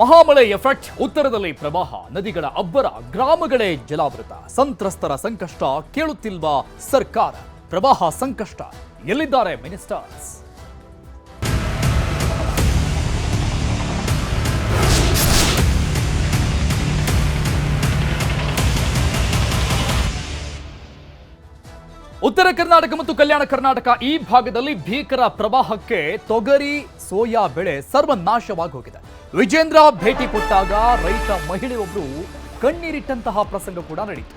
ಮಹಾಮಳೆ effect, ಉತ್ತರದಲ್ಲಿ ಪ್ರವಾಹ, ನದಿಗಳ ಅಬ್ಬರ, ಗ್ರಾಮಗಳೇ ಜಲಾವೃತ. ಸಂತ್ರಸ್ತರ ಸಂಕಷ್ಟ ಕೇಳುತ್ತಿಲ್ವಾ ಸರ್ಕಾರ? ಪ್ರವಾಹ ಸಂಕಷ್ಟ, ಎಲ್ಲಿದ್ದಾರೆ ಮಿನಿಸ್ಟರ್ಸ್? ಉತ್ತರ ಕರ್ನಾಟಕ ಮತ್ತು ಕಲ್ಯಾಣ ಕರ್ನಾಟಕ ಈ ಭಾಗದಲ್ಲಿ ಭೀಕರ ಪ್ರವಾಹಕ್ಕೆ ತೊಗರಿ, ಸೋಯಾ ಬೆಳೆ ಸರ್ವನಾಶವಾಗಿ ಹೋಗಿದೆ ವಿಜೇಂದ್ರ ಭೇಟಿ ಕೊಟ್ಟಾಗ ರೈತ ಮಹಿಳೆಯೊಬ್ಬರು ಕಣ್ಣೀರಿಟ್ಟಂತಹ ಪ್ರಸಂಗ ಕೂಡ ನಡೆಯಿತು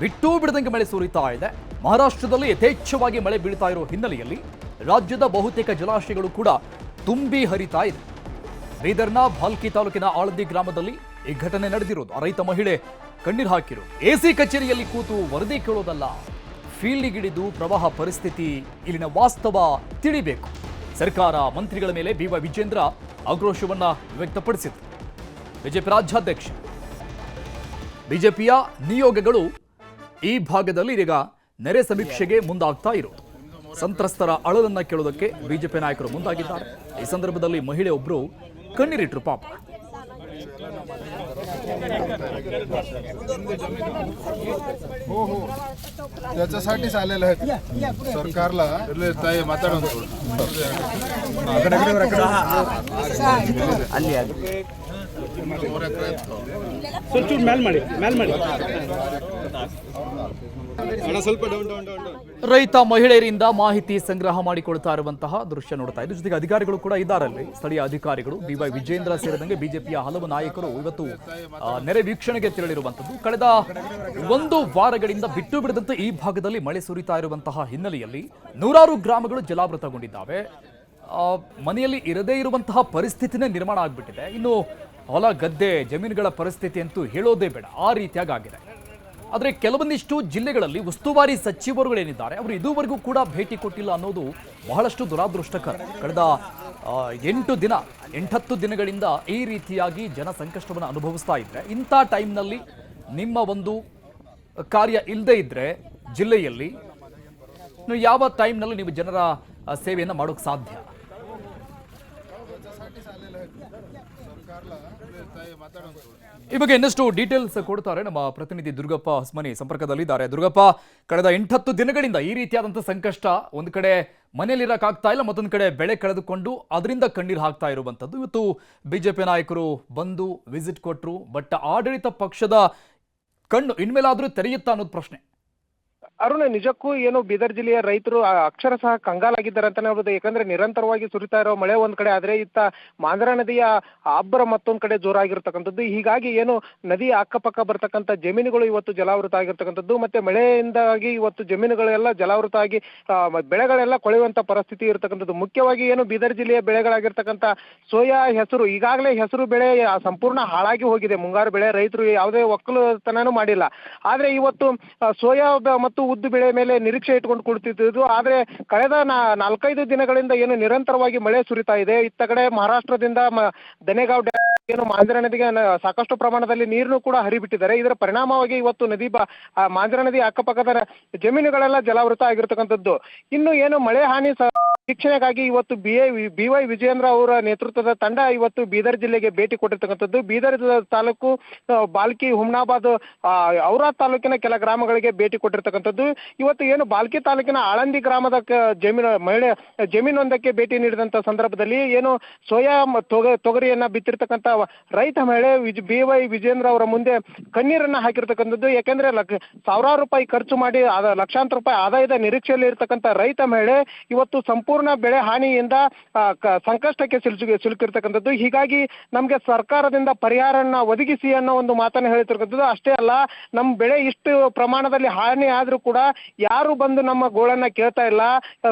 ಬಿಟ್ಟು ಬಿಡದಂಗೆ ಮಳೆ ಸುರಿತಾ ಇದೆ. ಮಹಾರಾಷ್ಟ್ರದಲ್ಲಿ ಯಥೇಚ್ಛವಾಗಿ ಮಳೆ ಬೀಳ್ತಾ ಇರೋ ಹಿನ್ನೆಲೆಯಲ್ಲಿ ರಾಜ್ಯದ ಬಹುತೇಕ ಜಲಾಶಯಗಳು ಕೂಡ ತುಂಬಿ ಹರಿತಾ ಇದೆ. ಬೀದರ್ನ ಭಾಲ್ಕಿ ತಾಲೂಕಿನ ಆಳದಿ ಗ್ರಾಮದಲ್ಲಿ ಈ ಘಟನೆ ನಡೆದಿರೋದು. ರೈತ ಮಹಿಳೆ ಕಣ್ಣೀರು ಹಾಕಿರೋದು. ಎಸಿ ಕಚೇರಿಯಲ್ಲಿ ಕೂತು ವರದಿ ಕೇಳೋದಲ್ಲ. ಫೀಲ್ಡಿಗಿಳಿದು ಪ್ರವಾಹ ಪರಿಸ್ಥಿತಿ ಇಲ್ಲಿನ ವಾಸ್ತವ ತಿಳಿಬೇಕು. ಸರ್ಕಾರ ಮಂತ್ರಿಗಳ ಮೇಲೆ ಬಿ ವೈ ವಿಜೇಂದ್ರ ಆಕ್ರೋಶವನ್ನ ವ್ಯಕ್ತಪಡಿಸಿದರು ಬಿಜೆಪಿ ರಾಜ್ಯಾಧ್ಯಕ್ಷ, ಬಿಜೆಪಿಯ ನಿಯೋಗಗಳು ಈ ಭಾಗದಲ್ಲಿ ಈಗ ನೆರೆ ಸಮೀಕ್ಷೆಗೆ ಮುಂದಾಗ್ತಾ ಇರೋದು. ಸಂತ್ರಸ್ತರ ಅಳಲನ್ನ ಕೇಳೋದಕ್ಕೆ ಬಿಜೆಪಿ ನಾಯಕರು ಮುಂದಾಗಿದ್ದಾರೆ. ಈ ಸಂದರ್ಭದಲ್ಲಿ ಮಹಿಳೆಯೊಬ್ಬರು ಕಣ್ಣೀರಿಟ್ರು ಪಾಪ. त्याच्यासाठीच आलेलं आहे सरकारला ताई माताडून ಸ್ವಲ್ಪ ಚೂರು ಮ್ಯಾಲ್ ಮಾಡಿ ಮ್ಯಾಲ್ ಮಾಡಿ. ಸ್ವಲ್ಪ ಡೌನ್ ಡೌನ್ ಡೌನ್ ಡೌನ್ ರೈತ ಮಹಿಳೆಯರಿಂದ ಮಾಹಿತಿ ಸಂಗ್ರಹ ಮಾಡಿಕೊಳ್ತಾ ಇರುವಂತಹ ದೃಶ್ಯ ನೋಡ್ತಾ ಇದ್ದು ಜೊತೆಗೆ ಅಧಿಕಾರಿಗಳು ಕೂಡ ಇದ್ದಾರಲ್ಲಿ. ಸ್ಥಳೀಯ ಅಧಿಕಾರಿಗಳು ಬಿವೈ ವಿಜೇಂದ್ರ ಸೇರಿದಂಗೆ ಬಿಜೆಪಿಯ ಹಲವು ನಾಯಕರು ಇವತ್ತು ನೆರೆ ವೀಕ್ಷಣೆಗೆ ತೆರಳಿರುವಂತದ್ದು ಕಳೆದ ಒಂದು ವಾರಗಳಿಂದ ಬಿಟ್ಟು ಬಿಡದಂತೆ ಈ ಭಾಗದಲ್ಲಿ ಮಳೆ ಸುರಿತಾ ಇರುವಂತಹ ಹಿನ್ನೆಲೆಯಲ್ಲಿ ನೂರಾರು ಗ್ರಾಮಗಳು ಜಲಾವೃತಗೊಂಡಿದ್ದಾವೆ. ಮನೆಯಲ್ಲಿ ಇರದೇ ಇರುವಂತಹ ಪರಿಸ್ಥಿತಿನೇ ನಿರ್ಮಾಣ ಆಗಿಬಿಟ್ಟಿದೆ. ಇನ್ನು ಹೊಲ ಗದ್ದೆ ಜಮೀನುಗಳ ಪರಿಸ್ಥಿತಿ ಅಂತೂ ಹೇಳೋದೇ ಬೇಡ. ಆ ರೀತಿಯಾಗಿ ಆಗಿದೆ ಆದರೆ ಕೆಲವೊಂದಿಷ್ಟು ಜಿಲ್ಲೆಗಳಲ್ಲಿ ಉಸ್ತುವಾರಿ ಸಚಿವರುಗಳೇನಿದ್ದಾರೆ, ಅವರು ಇದುವರೆಗೂ ಕೂಡ ಭೇಟಿ ಕೊಟ್ಟಿಲ್ಲ ಅನ್ನೋದು ಬಹಳಷ್ಟು ದುರಾದೃಷ್ಟಕರ. ಕಳೆದ ಎಂಟು ದಿನ, ಎಂಟತ್ತು ದಿನಗಳಿಂದ ಈ ರೀತಿಯಾಗಿ ಜನ ಸಂಕಷ್ಟವನ್ನು ಅನುಭವಿಸ್ತಾ ಇದ್ರೆ, ಇಂಥ ಟೈಮ್ನಲ್ಲಿ ನಿಮ್ಮ ಒಂದು ಕಾರ್ಯ ಇಲ್ಲದೇ ಇದ್ದರೆ ಜಿಲ್ಲೆಯಲ್ಲಿ ಯಾವ ಟೈಮ್ನಲ್ಲಿ ನೀವು ಜನರ ಸೇವೆಯನ್ನು ಮಾಡೋಕ್ಕೆ ಸಾಧ್ಯ? ಈ ಬಗ್ಗೆ ಇನ್ನಷ್ಟು ಡೀಟೇಲ್ಸ್ ಕೊಡ್ತಾರೆ ನಮ್ಮ ಪ್ರತಿನಿಧಿ ದುರ್ಗಪ್ಪ ಹೊಸ್ಮನಿ ಸಂಪರ್ಕದಲ್ಲಿದ್ದಾರೆ. ದುರ್ಗಪ್ಪ, ಕಳೆದ ಎಂಟತ್ತು ದಿನಗಳಿಂದ ಈ ರೀತಿಯಾದಂಥ ಸಂಕಷ್ಟ ಒಂದು ಕಡೆ ಮನೆಯಲ್ಲಿರಕ್ಕಾಗ್ತಾ ಇಲ್ಲ, ಮತ್ತೊಂದು ಕಡೆ ಬೆಳೆ ಕಳೆದುಕೊಂಡು ಅದರಿಂದ ಕಣ್ಣೀರು ಹಾಕ್ತಾ ಇರುವಂಥದ್ದು. ಇವತ್ತು ಬಿಜೆಪಿ ನಾಯಕರು ಬಂದು ವಿಸಿಟ್ ಕೊಟ್ಟರು ಬಟ್ ಆಡಳಿತ ಪಕ್ಷದ ಕಣ್ಣು ಇನ್ಮೇಲಾದ್ರೂ ತೆರೆಯುತ್ತಾ ಅನ್ನೋದು ಪ್ರಶ್ನೆ. ಅರುಣ್, ನಿಜಕ್ಕೂ ಏನು ಬೀದರ್ ಜಿಲ್ಲೆಯ ರೈತರು ಅಕ್ಷರಶಃ ಕಂಗಾಲಾಗಿದ್ದಾರೆ ಅಂತಾನೆ ಹೇಳ್ಬೋದು. ಯಾಕಂದ್ರೆ ನಿರಂತರವಾಗಿ ಸುರಿತಾ ಇರೋ ಮಳೆ ಒಂದ್ ಕಡೆ, ಆದ್ರೆ ಇತ್ತ ಮಾಂದ್ರಾ ನದಿಯ ಅಬ್ಬರ ಮತ್ತೊಂದ್ ಕಡೆ ಜೋರಾಗಿರ್ತಕ್ಕಂಥದ್ದು. ಹೀಗಾಗಿ ಏನು ನದಿಯ ಅಕ್ಕಪಕ್ಕ ಬರ್ತಕ್ಕಂಥ ಜಮೀನುಗಳು ಇವತ್ತು ಜಲಾವೃತ ಆಗಿರ್ತಕ್ಕಂಥದ್ದು, ಮತ್ತೆ ಮಳೆಯಿಂದಾಗಿ ಇವತ್ತು ಜಮೀನುಗಳೆಲ್ಲ ಜಲಾವೃತ ಆಗಿ ಬೆಳೆಗಳೆಲ್ಲ ಕೊಳೆಯುವಂತ ಪರಿಸ್ಥಿತಿ ಇರತಕ್ಕಂಥದ್ದು. ಮುಖ್ಯವಾಗಿ ಏನು ಬೀದರ್ ಜಿಲ್ಲೆಯ ಬೆಳೆಗಳಾಗಿರ್ತಕ್ಕಂಥ ಸೋಯಾ ಹೆಸರು, ಈಗಾಗಲೇ ಹೆಸರು ಬೆಳೆ ಸಂಪೂರ್ಣ ಹಾಳಾಗಿ ಹೋಗಿದೆ. ಮುಂಗಾರು ಬೆಳೆ ರೈತರು ಯಾವುದೇ ಒಕ್ಕಲುತನೂ ಮಾಡಿಲ್ಲ. ಆದ್ರೆ ಇವತ್ತು ಸೋಯಾ ಮತ್ತು ಉದ್ದು ಬೆಳೆ ಮೇಲೆ ನಿರೀಕ್ಷೆ ಇಟ್ಕೊಂಡು ಕುಳಿತಿದ್ದು ಆದ್ರೆ ಕಳೆದ ನಾಲ್ಕೈದು ದಿನಗಳಿಂದ ಏನು ನಿರಂತರವಾಗಿ ಮಳೆ ಸುರಿತಾ ಇದೆ. ಇತ್ತ ಕಡೆ ಮಹಾರಾಷ್ಟ್ರದಿಂದ ದನೆಗಾವ್ ಡ್ಯಾಮ್ ಏನು ಮಾಂಜರ ನದಿಗೆ ಸಾಕಷ್ಟು ಪ್ರಮಾಣದಲ್ಲಿ ನೀರನ್ನು ಕೂಡ ಹರಿಬಿಟ್ಟಿದ್ದಾರೆ. ಇದರ ಪರಿಣಾಮವಾಗಿ ಇವತ್ತು ನದಿ ಬ ಮಾಂಜರಾ ನದಿ ಅಕ್ಕಪಕ್ಕದ ಜಮೀನುಗಳೆಲ್ಲ ಜಲಾವೃತ ಆಗಿರ್ತಕ್ಕಂಥದ್ದು. ಇನ್ನು ಏನು ಮಳೆ ಹಾನಿ ವೀಕ್ಷಣೆಗಾಗಿ ಇವತ್ತು B A B Y Vijayendra ಅವರ ನೇತೃತ್ವದ ತಂಡ ಇವತ್ತು ಬೀದರ್ ಜಿಲ್ಲೆಗೆ ಭೇಟಿ ಕೊಟ್ಟಿರ್ತಕ್ಕಂಥದ್ದು. ಬೀದರ್ ತಾಲೂಕು ಬಾಲ್ಕಿ ಹುಮ್ನಾಬಾದ್ ಆ, ಔರಾದ್ ತಾಲೂಕಿನ ಕೆಲ ಗ್ರಾಮಗಳಿಗೆ ಭೇಟಿ ಕೊಟ್ಟಿರ್ತಕ್ಕಂಥದ್ದು. ಇವತ್ತು ಏನು ಬಾಲ್ಕಿ ತಾಲೂಕಿನ ಆಳಂದಿ ಗ್ರಾಮದ ಜಮೀನು ಮಹಿಳೆ ಜಮೀನೊಂದಕ್ಕೆ ಭೇಟಿ ನೀಡಿದಂತ ಸಂದರ್ಭದಲ್ಲಿ ಏನು ಸೋಯಾ ತೊಗರಿಯನ್ನ ಬಿತ್ತಿರ್ತಕ್ಕಂಥ ರೈತ ಮಹಿಳೆ ಬಿ ವೈ ವಿಜೇಂದ್ರ ಅವರ ಮುಂದೆ ಕಣ್ಣೀರನ್ನ ಹಾಕಿರ್ತಕ್ಕಂಥದ್ದು. ಯಾಕೆಂದ್ರೆ ಸಾವಿರಾರು ರೂಪಾಯಿ ಖರ್ಚು ಮಾಡಿ ಲಕ್ಷಾಂತರ ರೂಪಾಯಿ ಆದಾಯದ ನಿರೀಕ್ಷೆಯಲ್ಲಿ ಇರ್ತಕ್ಕಂಥ ರೈತ ಮಹಿಳೆ ಇವತ್ತು ಸಂಪೂರ್ಣ ಬೆಳೆ ಹಾನಿಯಿಂದ ಸಂಕಷ್ಟಕ್ಕೆ ಸಿಲುಕಿ ಸಿಲುಕಿರ್ತಕ್ಕಂಥದ್ದು. ಹೀಗಾಗಿ ನಮಗೆ ಸರ್ಕಾರದಿಂದ ಪರಿಹಾರನ ಒದಗಿಸಿ ಅನ್ನೋ ಒಂದು ಮಾತನ್ನ ಹೇಳ್ತಿರ್ತಕ್ಕಂಥದ್ದು ಅಷ್ಟೇ ಅಲ್ಲ ನಮ್ಮ ಬೆಳೆ ಇಷ್ಟು ಪ್ರಮಾಣದಲ್ಲಿ ಹಾನಿ ಆದ್ರೂ ಕೂಡ ಯಾರು ಬಂದು ನಮ್ಮ ಗೋಳನ್ನ ಕೇಳ್ತಾ ಇಲ್ಲ,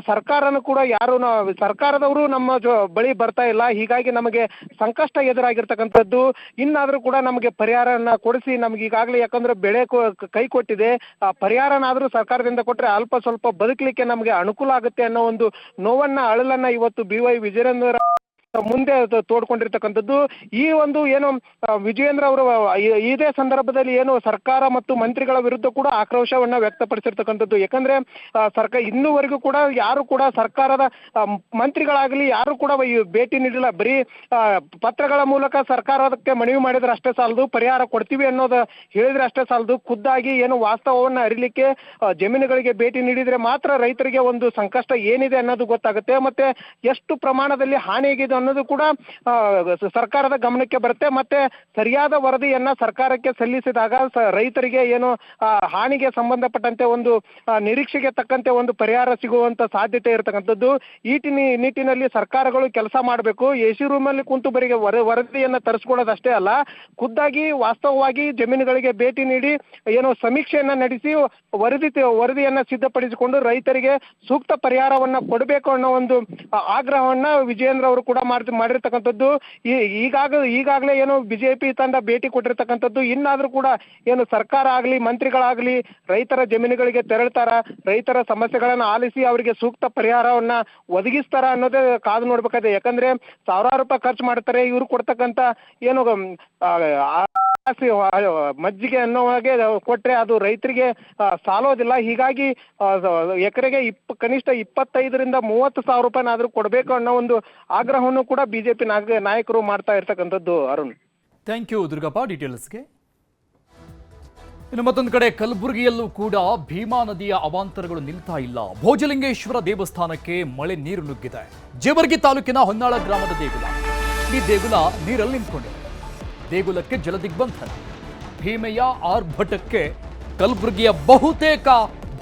ಸರ್ಕಾರನೂ ಕೂಡ ಯಾರು ಸರ್ಕಾರದವರು ನಮ್ಮ ಬಳಿ ಬರ್ತಾ ಇಲ್ಲ. ಹೀಗಾಗಿ ನಮಗೆ ಸಂಕಷ್ಟ ಎದುರಾಗಿರ್ತಕ್ಕಂಥದ್ದು. ಇನ್ನಾದರೂ ಕೂಡ ನಮಗೆ ಪರಿಹಾರನ ಕೊಡಿಸಿ ನಮ್ಗೆ ಈಗಾಗಲೇ ಯಾಕಂದ್ರೆ ಬೆಳೆ ಕೊ- ಕೊಟ್ಟಿದೆ, ಆ ಪರಿಹಾರನಾದ್ರೂ ಸರ್ಕಾರದಿಂದ ಕೊಟ್ರೆ ಅಲ್ಪ ಸ್ವಲ್ಪ ಬದುಕಲಿಕ್ಕೆ ನಮಗೆ ಅನುಕೂಲ ಆಗುತ್ತೆ ಅನ್ನೋ ಒಂದು ನೋವನ್ನ ಅಳಲನ್ನ ಇವತ್ತು ಬಿ ವೈ ವಿಜಯೇಂದ್ರ ಮುಂದೆ ತೋಡ್ಕೊಂಡಿರ್ತಕ್ಕಂಥದ್ದು. ಈ ಒಂದು ಏನು ವಿಜಯೇಂದ್ರ ಅವರು ಇದೇ ಸಂದರ್ಭದಲ್ಲಿ ಏನು ಸರ್ಕಾರ ಮತ್ತು ಮಂತ್ರಿಗಳ ವಿರುದ್ಧ ಕೂಡ ಆಕ್ರೋಶವನ್ನ ವ್ಯಕ್ತಪಡಿಸಿರ್ತಕ್ಕಂಥದ್ದು. ಯಾಕಂದ್ರೆ ಸರ್ಕಾರ ಇನ್ನೂವರೆಗೂ ಕೂಡ ಯಾರು ಕೂಡ ಸರ್ಕಾರದ ಮಂತ್ರಿಗಳಾಗಲಿ ಯಾರು ಕೂಡ ಭೇಟಿ ನೀಡಿಲ್ಲ. ಬರೀ ಪತ್ರಗಳ ಮೂಲಕ ಸರ್ಕಾರಕ್ಕೆ ಮನವಿ ಮಾಡಿದ್ರೆ ಅಷ್ಟೇ ಸಾಲದು, ಪರಿಹಾರ ಕೊಡ್ತೀವಿ ಅನ್ನೋದು ಹೇಳಿದ್ರೆ ಅಷ್ಟೇ ಸಾಲದು. ಖುದ್ದಾಗಿ ಏನು ವಾಸ್ತವವನ್ನ ಅರಿಲಿಕ್ಕೆ ಜಮೀನುಗಳಿಗೆ ಭೇಟಿ ನೀಡಿದ್ರೆ ಮಾತ್ರ ರೈತರಿಗೆ ಒಂದು ಸಂಕಷ್ಟ ಏನಿದೆ ಅನ್ನೋದು ಗೊತ್ತಾಗುತ್ತೆ. ಮತ್ತೆ ಎಷ್ಟು ಪ್ರಮಾಣದಲ್ಲಿ ಹಾನಿ ಆಗಿದೆ ಅನ್ನೋದು ಕೂಡ ಸರ್ಕಾರದ ಗಮನಕ್ಕೆ ಬರುತ್ತೆ. ಮತ್ತೆ ಸರಿಯಾದ ವರದಿಯನ್ನ ಸರ್ಕಾರಕ್ಕೆ ಸಲ್ಲಿಸಿದಾಗ ರೈತರಿಗೆ ಏನು ಹಾನಿಗೆ ಸಂಬಂಧಪಟ್ಟಂತೆ ಒಂದು ನಿರೀಕ್ಷೆಗೆ ತಕ್ಕಂತೆ ಒಂದು ಪರಿಹಾರ ಸಿಗುವಂತ ಸಾಧ್ಯತೆ ಇರತಕ್ಕಂಥದ್ದು. ಈ ಟಿನಿ, ನಿಟ್ಟಿನಲ್ಲಿ ಸರ್ಕಾರಗಳು ಕೆಲಸ ಮಾಡಬೇಕು. ಎಸಿ ರೂಮಲ್ಲಿ ಕುಂತು ಬರಿಗೆ ವರ, ವರದಿಯನ್ನ ತರಿಸ್ಕೊಳ್ಳೋದಷ್ಟೇ ಅಲ್ಲ. ಖುದ್ದಾಗಿ, ವಾಸ್ತವವಾಗಿ ಜಮೀನುಗಳಿಗೆ ಭೇಟಿ ನೀಡಿ, ಏನೋ ಸಮೀಕ್ಷೆಯನ್ನ ನಡೆಸಿ, ವರದಿ ವರದಿಯನ್ನ ಸಿದ್ಧಪಡಿಸಿಕೊಂಡು ರೈತರಿಗೆ ಸೂಕ್ತ ಪರಿಹಾರವನ್ನ ಕೊಡಬೇಕು ಅನ್ನೋ ಒಂದು ಆಗ್ರಹವನ್ನ ವಿಜಯೇಂದ್ರ ಅವರು ಕೂಡ ಮಾಡಿ ಮಾಡಿರ್ತಕ್ಕಂಥದ್ದು. ಈಗಾಗ ಈಗಾಗಲೇ ಏನು ಬಿಜೆಪಿ ತಂಡ ಭೇಟಿ ಕೊಟ್ಟಿರ್ತಕ್ಕಂಥದ್ದು. ಇನ್ನಾದರೂ ಕೂಡ ಏನು ಸರ್ಕಾರ ಆಗಲಿ, ಮಂತ್ರಿಗಳಾಗಲಿ ರೈತರ ಜಮೀನುಗಳಿಗೆ ತೆರಳ್ತಾರ, ರೈತರ ಸಮಸ್ಯೆಗಳನ್ನ ಆಲಿಸಿ ಅವರಿಗೆ ಸೂಕ್ತ ಪರಿಹಾರವನ್ನ ಒದಗಿಸ್ತಾರ ಅನ್ನೋದೇ ಕಾದು ನೋಡ್ಬೇಕಾಗಿದೆ ಯಾಕಂದ್ರೆ ಸಾವಿರಾರು ರೂಪಾಯಿ ಖರ್ಚು ಮಾಡ್ತಾರೆ. ಇವ್ರು ಕೊಡ್ತಕ್ಕಂಥ ಏನು ಮಜ್ಜಿಗೆ ಅನ್ನೋ ಹಾಗೆ ಕೊಟ್ರೆ ಅದು ರೈತರಿಗೆ ಸಾಲೋದಿಲ್ಲ. ಹೀಗಾಗಿ ಎಕರೆಗೆ ಇಪ್ಪ, ಕನಿಷ್ಠ ಇಪ್ಪತ್ತೈದರಿಂದ ಮೂವತ್ತು ಸಾವಿರ ರೂಪಾಯಿನಾದ್ರೂ ಕೊಡಬೇಕು ಅನ್ನೋ ಒಂದು ಆಗ್ರಹವನ್ನು ಕೂಡ ಬಿಜೆಪಿ ನಾಯಕರು ಮಾಡ್ತಾ ಇರ್ತಕ್ಕಂಥದ್ದು ಅರುಣ್. Thank you Durgappa. ಡೀಟೇಲ್ಸ್ಗೆ ಇನ್ನು ಮತ್ತೊಂದು ಕಡೆ, ಕಲಬುರಗಿಯಲ್ಲೂ ಕೂಡ ಭೀಮಾ ನದಿಯ ಅವಾಂತರಗಳು ನಿಲ್ತಾ ಇಲ್ಲ. ಭೋಜಲಿಂಗೇಶ್ವರ ದೇವಸ್ಥಾನಕ್ಕೆ ಮಳೆ ನೀರು ನುಗ್ಗಿದೆ. ಜೇವರ್ಗಿ ತಾಲೂಕಿನ ಹೊನ್ನಾಳ ಗ್ರಾಮದ ದೇಗುಲ. ಈ ದೇಗುಲ ನೀರಲ್ಲಿ ನಿಂತ್ಕೊಂಡಿದೆ. ದೇಗುಲಕ್ಕೆ ಜಲದಿಗ್ಬಂಧನ. ಭೀಮೆಯ ಆರ್ಭಟಕ್ಕೆ ಕಲಬುರಗಿಯ ಬಹುತೇಕ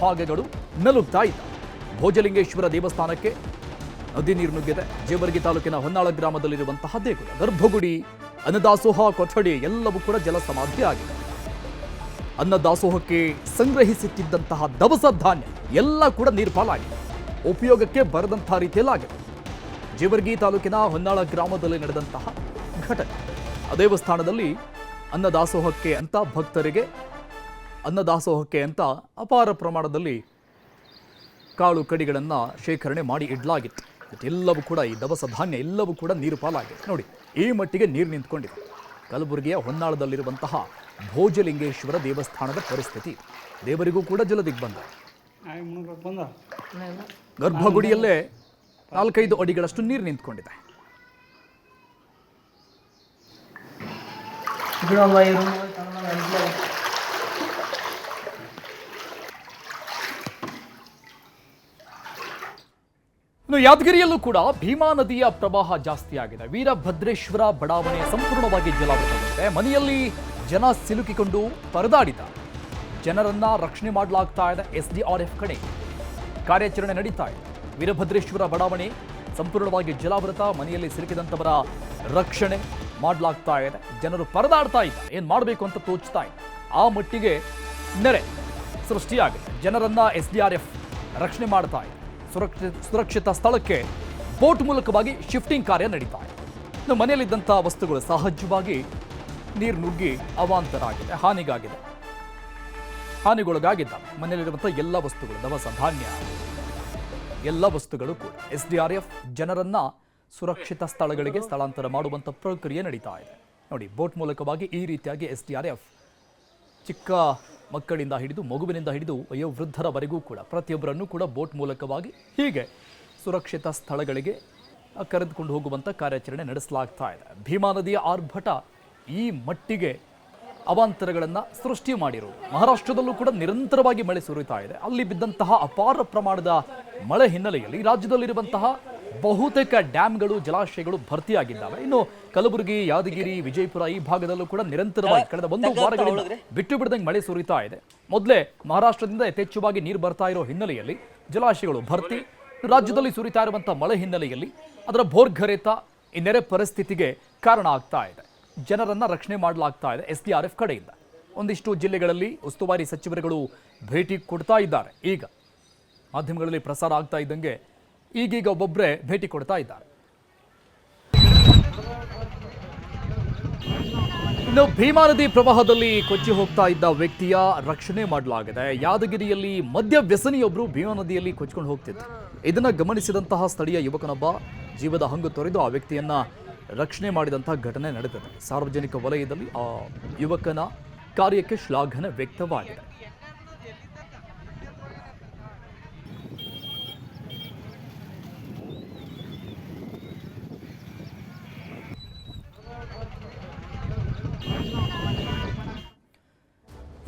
ಭಾಗಗಳು ನಲುಗ್ತಾ ಇದ್ದ ಭೋಜಲಿಂಗೇಶ್ವರ ದೇವಸ್ಥಾನಕ್ಕೆ ನದಿ ನೀರು ನುಗ್ಗಿದೆ ಜೇವರ್ಗಿ ತಾಲೂಕಿನ ಹೊನ್ನಾಳ ಗ್ರಾಮದಲ್ಲಿರುವಂತಹ ದೇಗುಲ, ಗರ್ಭಗುಡಿ, ಅನ್ನದಾಸೋಹ, ಕೊಠಡಿ ಎಲ್ಲವೂ ಕೂಡ ಜಲ ಸಮಾಧಿ ಆಗಿದೆ. ಅನ್ನದಾಸೋಹಕ್ಕೆ ಸಂಗ್ರಹಿಸುತ್ತಿದ್ದಂತಹ ದವಸ ಧಾನ್ಯ ಎಲ್ಲ ಕೂಡ ನೀರ್ಪಾಲಾಗಿದೆ. ಉಪಯೋಗಕ್ಕೆ ಬರದಂತಹ ರೀತಿಯಲ್ಲಾಗಿದೆ. ಜೇವರ್ಗಿ ತಾಲೂಕಿನ ಹೊನ್ನಾಳ ಗ್ರಾಮದಲ್ಲಿ ನಡೆದಂತಹ ಘಟನೆ. ದೇವಸ್ಥಾನದಲ್ಲಿ ಅನ್ನದಾಸೋಹಕ್ಕೆ ಅಂತ ಭಕ್ತರಿಗೆ, ಅನ್ನದಾಸೋಹಕ್ಕೆ ಅಂತ ಅಪಾರ ಪ್ರಮಾಣದಲ್ಲಿ ಕಾಳು ಕಡಿಗಳನ್ನು ಶೇಖರಣೆ ಮಾಡಿ ಇಡಲಾಗಿತ್ತು. ಎಲ್ಲವೂ ಕೂಡ, ಈ ದವಸ ಧಾನ್ಯ ಎಲ್ಲವೂ ಕೂಡ ನೀರು ಪಾಲಾಗಿದೆ. ನೋಡಿ, ಈ ಮಟ್ಟಿಗೆ ನೀರು ನಿಂತ್ಕೊಂಡಿದೆ. ಕಲಬುರಗಿಯ ಹೊನ್ನಾಳದಲ್ಲಿರುವಂತಹ ಭೋಜಲಿಂಗೇಶ್ವರ ದೇವಸ್ಥಾನದ ಪರಿಸ್ಥಿತಿ ದೇವರಿಗೂ ಕೂಡ ಜಲದಿಗ್ಬಂಧ ಬಂದ. ಗರ್ಭಗುಡಿಯಲ್ಲೇ ನಾಲ್ಕೈದು ಅಡಿಗಳಷ್ಟು ನೀರು ನಿಂತ್ಕೊಂಡಿದೆ. ಇನ್ನು ಯಾದಗಿರಿಯಲ್ಲೂ ಕೂಡ ಭೀಮಾ ನದಿಯ ಪ್ರವಾಹ ಜಾಸ್ತಿ ಆಗಿದೆ ವೀರಭದ್ರೇಶ್ವರ ಬಡಾವಣೆ ಸಂಪೂರ್ಣವಾಗಿ ಜಲಾವೃತಗೊಂಡಿದೆ. ಮನೆಯಲ್ಲಿ ಜನ ಸಿಲುಕಿಕೊಂಡು ಪರದಾಡಿದ ಜನರನ್ನ ರಕ್ಷಣೆ ಮಾಡಲಾಗ್ತಾ ಇದೆ ಎಸ್ ಡಿ ಕಡೆ ಕಾರ್ಯಾಚರಣೆ ನಡೀತಾ ಇದೆ. ವೀರಭದ್ರೇಶ್ವರ ಬಡಾವಣೆ ಸಂಪೂರ್ಣವಾಗಿ ಜಲಾವೃತ, ಮನೆಯಲ್ಲಿ ಸಿಲುಕಿದಂತವರ ರಕ್ಷಣೆ ಮಾಡಲಾಗ್ತಾ ಇದೆ. ಜನರು ಪರದಾಡ್ತಾ ಇದ್ದಾರೆ. ಏನು ಮಾಡಬೇಕು ಅಂತ ತೋಚ್ತಾ ಇದೆ. ಆ ಮಟ್ಟಿಗೆ ನೆರೆ ಸೃಷ್ಟಿಯಾಗಿದೆ. ಜನರನ್ನ ಎಸ್ ರಕ್ಷಣೆ ಮಾಡ್ತಾ ಇದೆ. ಸುರಕ್ಷಿತ ಸ್ಥಳಕ್ಕೆ ಬೋಟ್ ಮೂಲಕವಾಗಿ ಶಿಫ್ಟಿಂಗ್ ಕಾರ್ಯ ನಡೀತಾ ಇದೆ ಇನ್ನು ಮನೆಯಲ್ಲಿದ್ದಂಥ ವಸ್ತುಗಳು ಸಹಜವಾಗಿ ನೀರು ನುಗ್ಗಿ ಅವಾಂತರ ಆಗಿದೆ ಹಾನಿಗಾಗಿದೆ. ಹಾನಿಗೊಳಗಾಗಿದ್ದ ಮನೆಯಲ್ಲಿರುವಂಥ ಎಲ್ಲ ವಸ್ತುಗಳು, ದವಸ ಧಾನ್ಯ, ಎಲ್ಲ ವಸ್ತುಗಳು ಕೂಡ. ಎಸ್ ಡಿ ಆರ್ ಎಫ್ ಜನರನ್ನ ಸುರಕ್ಷಿತ ಸ್ಥಳಗಳಿಗೆ ಸ್ಥಳಾಂತರ ಮಾಡುವಂಥ ಪ್ರಕ್ರಿಯೆ ನಡೀತಾ ಇದೆ ನೋಡಿ, ಬೋಟ್ ಮೂಲಕವಾಗಿ ಈ ರೀತಿಯಾಗಿ ಎಸ್ ಡಿ ಆರ್ ಎಫ್ ಚಿಕ್ಕ ಮಕ್ಕಳಿಂದ ಹಿಡಿದು ಮಗುವಿನಿಂದ ಹಿಡಿದು ವಯೋವೃದ್ಧರವರೆಗೂ ಕೂಡ ಪ್ರತಿಯೊಬ್ಬರನ್ನು ಕೂಡ ಬೋಟ್ ಮೂಲಕವಾಗಿ ಹೀಗೆ ಸುರಕ್ಷಿತ ಸ್ಥಳಗಳಿಗೆ ಕರೆದುಕೊಂಡು ಹೋಗುವಂಥ ಕಾರ್ಯಾಚರಣೆ ನಡೆಸಲಾಗ್ತಾ ಇದೆ. ಭೀಮಾ ನದಿಯ ಆರ್ಭಟ ಈ ಮಟ್ಟಿಗೆ ಅವಾಂತರಗಳನ್ನು ಸೃಷ್ಟಿ ಮಾಡಿರು. ಮಹಾರಾಷ್ಟ್ರದಲ್ಲೂ ಕೂಡ ನಿರಂತರವಾಗಿ ಮಳೆ ಸುರಿತಾ ಇದೆ. ಅಲ್ಲಿ ಬಿದ್ದಂತಹ ಅಪಾರ ಪ್ರಮಾಣದ ಮಳೆ ಹಿನ್ನೆಲೆಯಲ್ಲಿ ರಾಜ್ಯದಲ್ಲಿರುವಂತಹ ಬಹುತೇಕ ಡ್ಯಾಮ್ಗಳು ಜಲಾಶಯಗಳು ಭರ್ತಿಯಾಗಿದ್ದಾವೆ. ಇನ್ನು ಕಲಬುರಗಿ ಯಾದಗಿರಿ ವಿಜಯಪುರ ಈ ಭಾಗದಲ್ಲೂ ಕೂಡ ನಿರಂತರವಾಗಿ ಕಳೆದ ಒಂದು ವಾರಗಳಿಂದ ಬಿಟ್ಟು ಬಿಡದಂಗೆ ಮಳೆ ಸುರಿತಾ ಇದೆ. ಮೊದಲೇ ಮಹಾರಾಷ್ಟ್ರದಿಂದ ಯಥೇಚ್ಛವಾಗಿ ನೀರು ಬರ್ತಾ ಇರೋ ಹಿನ್ನೆಲೆಯಲ್ಲಿ ಜಲಾಶಯಗಳು ಭರ್ತಿ. ರಾಜ್ಯದಲ್ಲಿ ಸುರಿತಾ ಇರುವಂತಹ ಮಳೆ ಹಿನ್ನೆಲೆಯಲ್ಲಿ ಅದರ ಭೋರ್ಗರೆತ ಈ ನೆರೆ ಪರಿಸ್ಥಿತಿಗೆ ಕಾರಣ ಆಗ್ತಾ ಇದೆ. ಜನರನ್ನ ರಕ್ಷಣೆ ಮಾಡಲಾಗ್ತಾ ಇದೆ ಎಸ್ ಡಿ ಆರ್ ಎಫ್ ಕಡೆಯಿಂದ. ಒಂದಿಷ್ಟು ಜಿಲ್ಲೆಗಳಲ್ಲಿ ಉಸ್ತುವಾರಿ ಸಚಿವರುಗಳು ಭೇಟಿ ಕೊಡ್ತಾ ಇದ್ದಾರೆ. ಈಗ ಮಾಧ್ಯಮಗಳಲ್ಲಿ ಪ್ರಸಾರ ಆಗ್ತಾ ಇದ್ದಂಗೆ ಈಗೀಗ ಒಬ್ಬೊಬ್ಬರೇ ಭೇಟಿ ಕೊಡ್ತಾ ಇದ್ದಾರೆ. ಇನ್ನು ಭೀಮಾ ನದಿ ಪ್ರವಾಹದಲ್ಲಿ ಕೊಚ್ಚಿ ಹೋಗ್ತಾ ಇದ್ದ ವ್ಯಕ್ತಿಯ ರಕ್ಷಣೆ ಮಾಡಲಾಗಿದೆ. ಯಾದಗಿರಿಯಲ್ಲಿ ಮದ್ಯ ವ್ಯಸನಿಯೊಬ್ಬರು ಭೀಮಾ ನದಿಯಲ್ಲಿ ಕೊಚ್ಕೊಂಡು ಹೋಗ್ತಿದ್ರು. ಇದನ್ನ ಗಮನಿಸಿದಂತಹ ಸ್ಥಳೀಯ ಯುವಕನೊಬ್ಬ ಜೀವದ ಹಂಗು ತೊರೆದು ಆ ವ್ಯಕ್ತಿಯನ್ನ ರಕ್ಷಣೆ ಮಾಡಿದಂತಹ ಘಟನೆ ನಡೆದಿದೆ. ಸಾರ್ವಜನಿಕ ವಲಯದಲ್ಲಿ ಆ ಯುವಕನ ಕಾರ್ಯಕ್ಕೆ ಶ್ಲಾಘನೆ ವ್ಯಕ್ತವಾಗಿದೆ.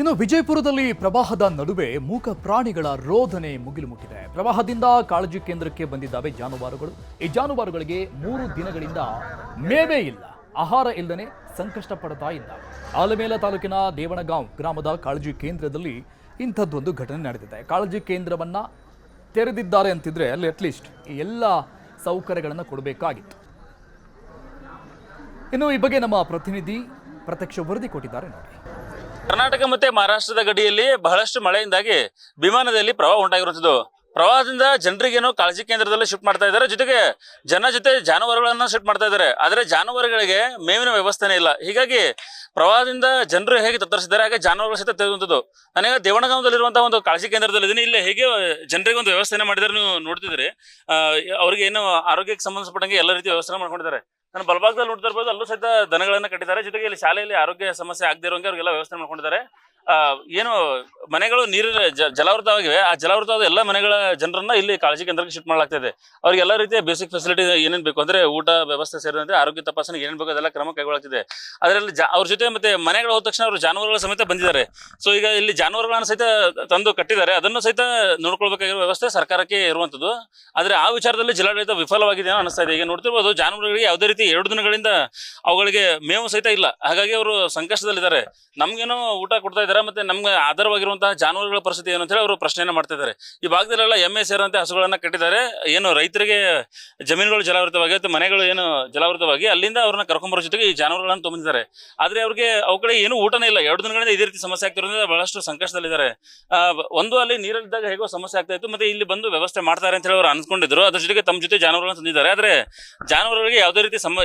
ಇನ್ನು ವಿಜಯಪುರದಲ್ಲಿ ಪ್ರವಾಹದ ನಡುವೆ ಮೂಕ ಪ್ರಾಣಿಗಳ ರೋಧನೆ ಮುಗಿಲು ಮುಟ್ಟಿದೆ ಪ್ರವಾಹದಿಂದ ಕಾಳಜಿ ಕೇಂದ್ರಕ್ಕೆ ಬಂದಿದ್ದಾವೆ ಜಾನುವಾರುಗಳು. ಈ ಜಾನುವಾರುಗಳಿಗೆ ಮೂರು ದಿನಗಳಿಂದ ಮೇವೇ ಇಲ್ಲ. ಆಹಾರ ಇಲ್ಲದೆ ಸಂಕಷ್ಟ ಪಡ್ತಾ ಇದ್ದಾವೆ ಆಲಮೇಲ ತಾಲೂಕಿನ ದೇವಣಗಾಂವ್ ಗ್ರಾಮದ ಕಾಳಜಿ ಕೇಂದ್ರದಲ್ಲಿ ಇಂಥದ್ದೊಂದು ಘಟನೆ ನಡೆದಿದೆ. ಕಾಳಜಿ ಕೇಂದ್ರವನ್ನ ತೆರೆದಿದ್ದಾರೆ ಅಂತಿದ್ರೆ ಅಲ್ಲಿ ಅಟ್ಲೀಸ್ಟ್ ಈ ಎಲ್ಲ ಸೌಕರ್ಯಗಳನ್ನು ಕೊಡಬೇಕಾಗಿತ್ತು. ಇನ್ನು ಈ ಬಗ್ಗೆ ನಮ್ಮ ಪ್ರತಿನಿಧಿ ಪ್ರತ್ಯಕ್ಷ ವರದಿ ಕೊಟ್ಟಿದ್ದಾರೆ ನೋಡಿ. ಕರ್ನಾಟಕ ಮತ್ತೆ ಮಹಾರಾಷ್ಟ್ರದ ಗಡಿಯಲ್ಲಿ ಬಹಳಷ್ಟು ಮಳೆಯಿಂದಾಗಿ ವಿಮಾನದಲ್ಲಿ ಪ್ರವಾಹ ಉಂಟಾಗಿರುವಂಥದ್ದು. ಪ್ರವಾಹದಿಂದ ಜನರಿಗೇನೋ ಕಾಳಜಿ ಕೇಂದ್ರದಲ್ಲಿ ಶಿಫ್ಟ್ ಮಾಡ್ತಾ ಇದ್ದಾರೆ. ಜೊತೆಗೆ ಜನ ಜೊತೆ ಜಾನುವಾರುಗಳನ್ನ ಶಿಫ್ಟ್ ಮಾಡ್ತಾ ಇದ್ದಾರೆ. ಆದರೆ ಜಾನುವಾರುಗಳಿಗೆ ಮೇವಿನ ವ್ಯವಸ್ಥೆನೇ ಇಲ್ಲ. ಹೀಗಾಗಿ ಪ್ರವಾಹದಿಂದ ಜನರು ಹೇಗೆ ತತ್ತರಿಸಿದ್ದಾರೆ, ಹಾಗೆ ಜಾನುವಾರುಗಳ ಸಹಿತ ತೆಗೆದುವಂಥದ್ದು ನನಗೆ ದೇವಣಗಾಂವದಲ್ಲಿರುವಂತಹ ಒಂದು ಕಾಳಜಿ ಕೇಂದ್ರದಲ್ಲಿ ಇಲ್ಲಿ ಹೇಗೆ ಜನರಿಗೆ ಒಂದು ವ್ಯವಸ್ಥೆನೇ ಮಾಡಿದ್ದಾರೆ ನೀವು ನೋಡ್ತಿದ್ದೀರಿ. ಅವರಿಗೆ ಏನು ಆರೋಗ್ಯಕ್ಕೆ ಸಂಬಂಧಪಟ್ಟಂಗೆ ಎಲ್ಲ ರೀತಿಯ ವ್ಯವಸ್ಥೆ ಮಾಡ್ಕೊಂಡಿದ್ದಾರೆ. ನಾನು ಬಲಭಾಗದಲ್ಲಿ ನೋಡ್ತಾ ಇರ್ಬೋದು, ಅಲ್ಲೂ ಸಹಿತ ದನಗಳನ್ನ ಕಟ್ಟಿದ್ದಾರೆ. ಜೊತೆಗೆ ಇಲ್ಲಿ ಶಾಲೆಯಲ್ಲಿ ಆರೋಗ್ಯ ಸಮಸ್ಯೆ ಆಗದೆ ಇರೋಂಗೆ ಅವ್ರಿಗೆಲ್ಲ ವ್ಯವಸ್ಥೆ ಮಾಡ್ಕೊಂಡಿದ್ದಾರೆ. ಏನು ಮನೆಗಳು ನೀರು ಜಲಾವೃತವಾಗಿವೆ. ಆ ಜಲಾವೃತವಾದ ಎಲ್ಲ ಮನೆಗಳ ಜನರನ್ನ ಇಲ್ಲಿ ಕಾಳಜಿ ಕೇಂದ್ರಕ್ಕೆ ಶಿಫ್ಟ್ ಮಾಡಲಾಗ್ತಿದೆ. ಅವ್ರಿಗೆ ಎಲ್ಲ ರೀತಿಯ ಬೇಸಿಕ್ ಫೆಸಿಲಿಟಿ ಏನೇನು ಬೇಕು ಅಂದ್ರೆ ಊಟ, ವ್ಯವಸ್ಥೆ ಸೇರಿದಂತೆ ಆರೋಗ್ಯ ತಪಾಸಣೆ ಏನೇನು ಬೇಕು ಅದೆಲ್ಲ ಕ್ರಮ ಕೈಗೊಳ್ಳುತ್ತಿದೆ ಅದರಲ್ಲಿ ಅವ್ರ ಜೊತೆ ಮತ್ತೆ ಮನೆಗಳು ಹೋದ ತಕ್ಷಣ ಅವರು ಜಾನುವಾರುಗಳ ಸಮೇತ ಬಂದಿದ್ದಾರೆ. ಸೊ ಈಗ ಇಲ್ಲಿ ಜಾನುವಾರುಗಳನ್ನ ಸಹಿತ ತಂದು ಕಟ್ಟಿದ್ದಾರೆ. ಅದನ್ನು ಸಹಿತ ನೋಡ್ಕೊಳ್ಬೇಕಾಗಿರೋ ವ್ಯವಸ್ಥೆ ಸರ್ಕಾರಕ್ಕೆ ಇರುವಂತದ್ದು. ಆದ್ರೆ ಆ ವಿಚಾರದಲ್ಲಿ ಜಿಲ್ಲಾಡಳಿತ ವಿಫಲವಾಗಿದೆ ಅನಿಸ್ತಾ ಇದೆ. ಈಗ ನೋಡ್ತಿರ್ಬೋದು ಜಾನುವಾರುಗಳಿಗೆ ಯಾವುದೇ ರೀತಿ ಎರಡು ದಿನಗಳಿಂದ ಅವುಗಳಿಗೆ ಮೇವು ಸಹಿತ ಇಲ್ಲ. ಹಾಗಾಗಿ ಅವರು ಸಂಕಷ್ಟದಲ್ಲಿದ್ದಾರೆ. ನಮ್ಗೇನೋ ಊಟ ಕೊಡ್ತಾ ಇದ್ದಾರೆ. ಮತ್ತೆ ನಮ್ಗೆ ಆಧಾರವಾಗಿರುವಂತಹ ಜಾನುವಾರುಗಳ ಪರಿಸ್ಥಿತಿ ಏನು ಅಂತ ಹೇಳಿ ಅವರು ಪ್ರಶ್ನೆಯನ್ನು ಮಾಡ್ತಾ ಇದ್ದಾರೆ ಈ ಭಾಗದಲ್ಲೆಲ್ಲ ಎಮ್ಮೆ ಸೇರಂತೆ ಹಸುಗಳನ್ನ ಕಟ್ಟಿದ್ದಾರೆ. ಏನು ರೈತರಿಗೆ ಜಮೀನುಗಳು ಜಲಾವೃತವಾಗಿ ಅಥವಾ ಮನೆಗಳು ಏನು ಜಲಾವೃತವಾಗಿ ಅಲ್ಲಿಂದ ಅವ್ರನ್ನ ಕರ್ಕೊಂಬರೋ ಜೊತೆಗೆ ಈ ಜಾನುವಾರುಗಳನ್ನು ತುಂಬಿದ್ದಾರೆ ಆದ್ರೆ ಅವ್ರಿಗೆ ಅವುಗಳ ಏನು ಊಟನೇ ಇಲ್ಲ. ಎರಡು ದಿನಗಳಿಂದ ಇದೇ ರೀತಿ ಸಮಸ್ಯೆ ಆಗ್ತಿರೋದ್ರಿಂದ ಬಹಳಷ್ಟು ಸಂಕಷ್ಟದಲ್ಲಿದ್ದಾರೆ. ಒಂದು ಅಲ್ಲಿ ನೀರಲ್ಲಿದ್ದಾಗ ಹೇಗೋ ಸಮಸ್ಯೆ ಆಗ್ತಾ ಇತ್ತು. ಮತ್ತೆ ಇಲ್ಲಿ ಬಂದು ವ್ಯವಸ್ಥೆ ಮಾಡ್ತಾರೆ ಅಂತ ಹೇಳಿ ಅವ್ರು ಅನ್ಕೊಂಡಿದ್ರು ಅದ್ರ ಜೊತೆಗೆ ತಮ್ಮ ಜೊತೆ ಜಾನುವಾರುಗಳನ್ನು ತಂದಿದ್ದಾರೆ. ಆದ್ರೆ ಜಾನುವಾರುಗಳಿಗೆ ಯಾವುದೇ ರೀತಿ ಸಮ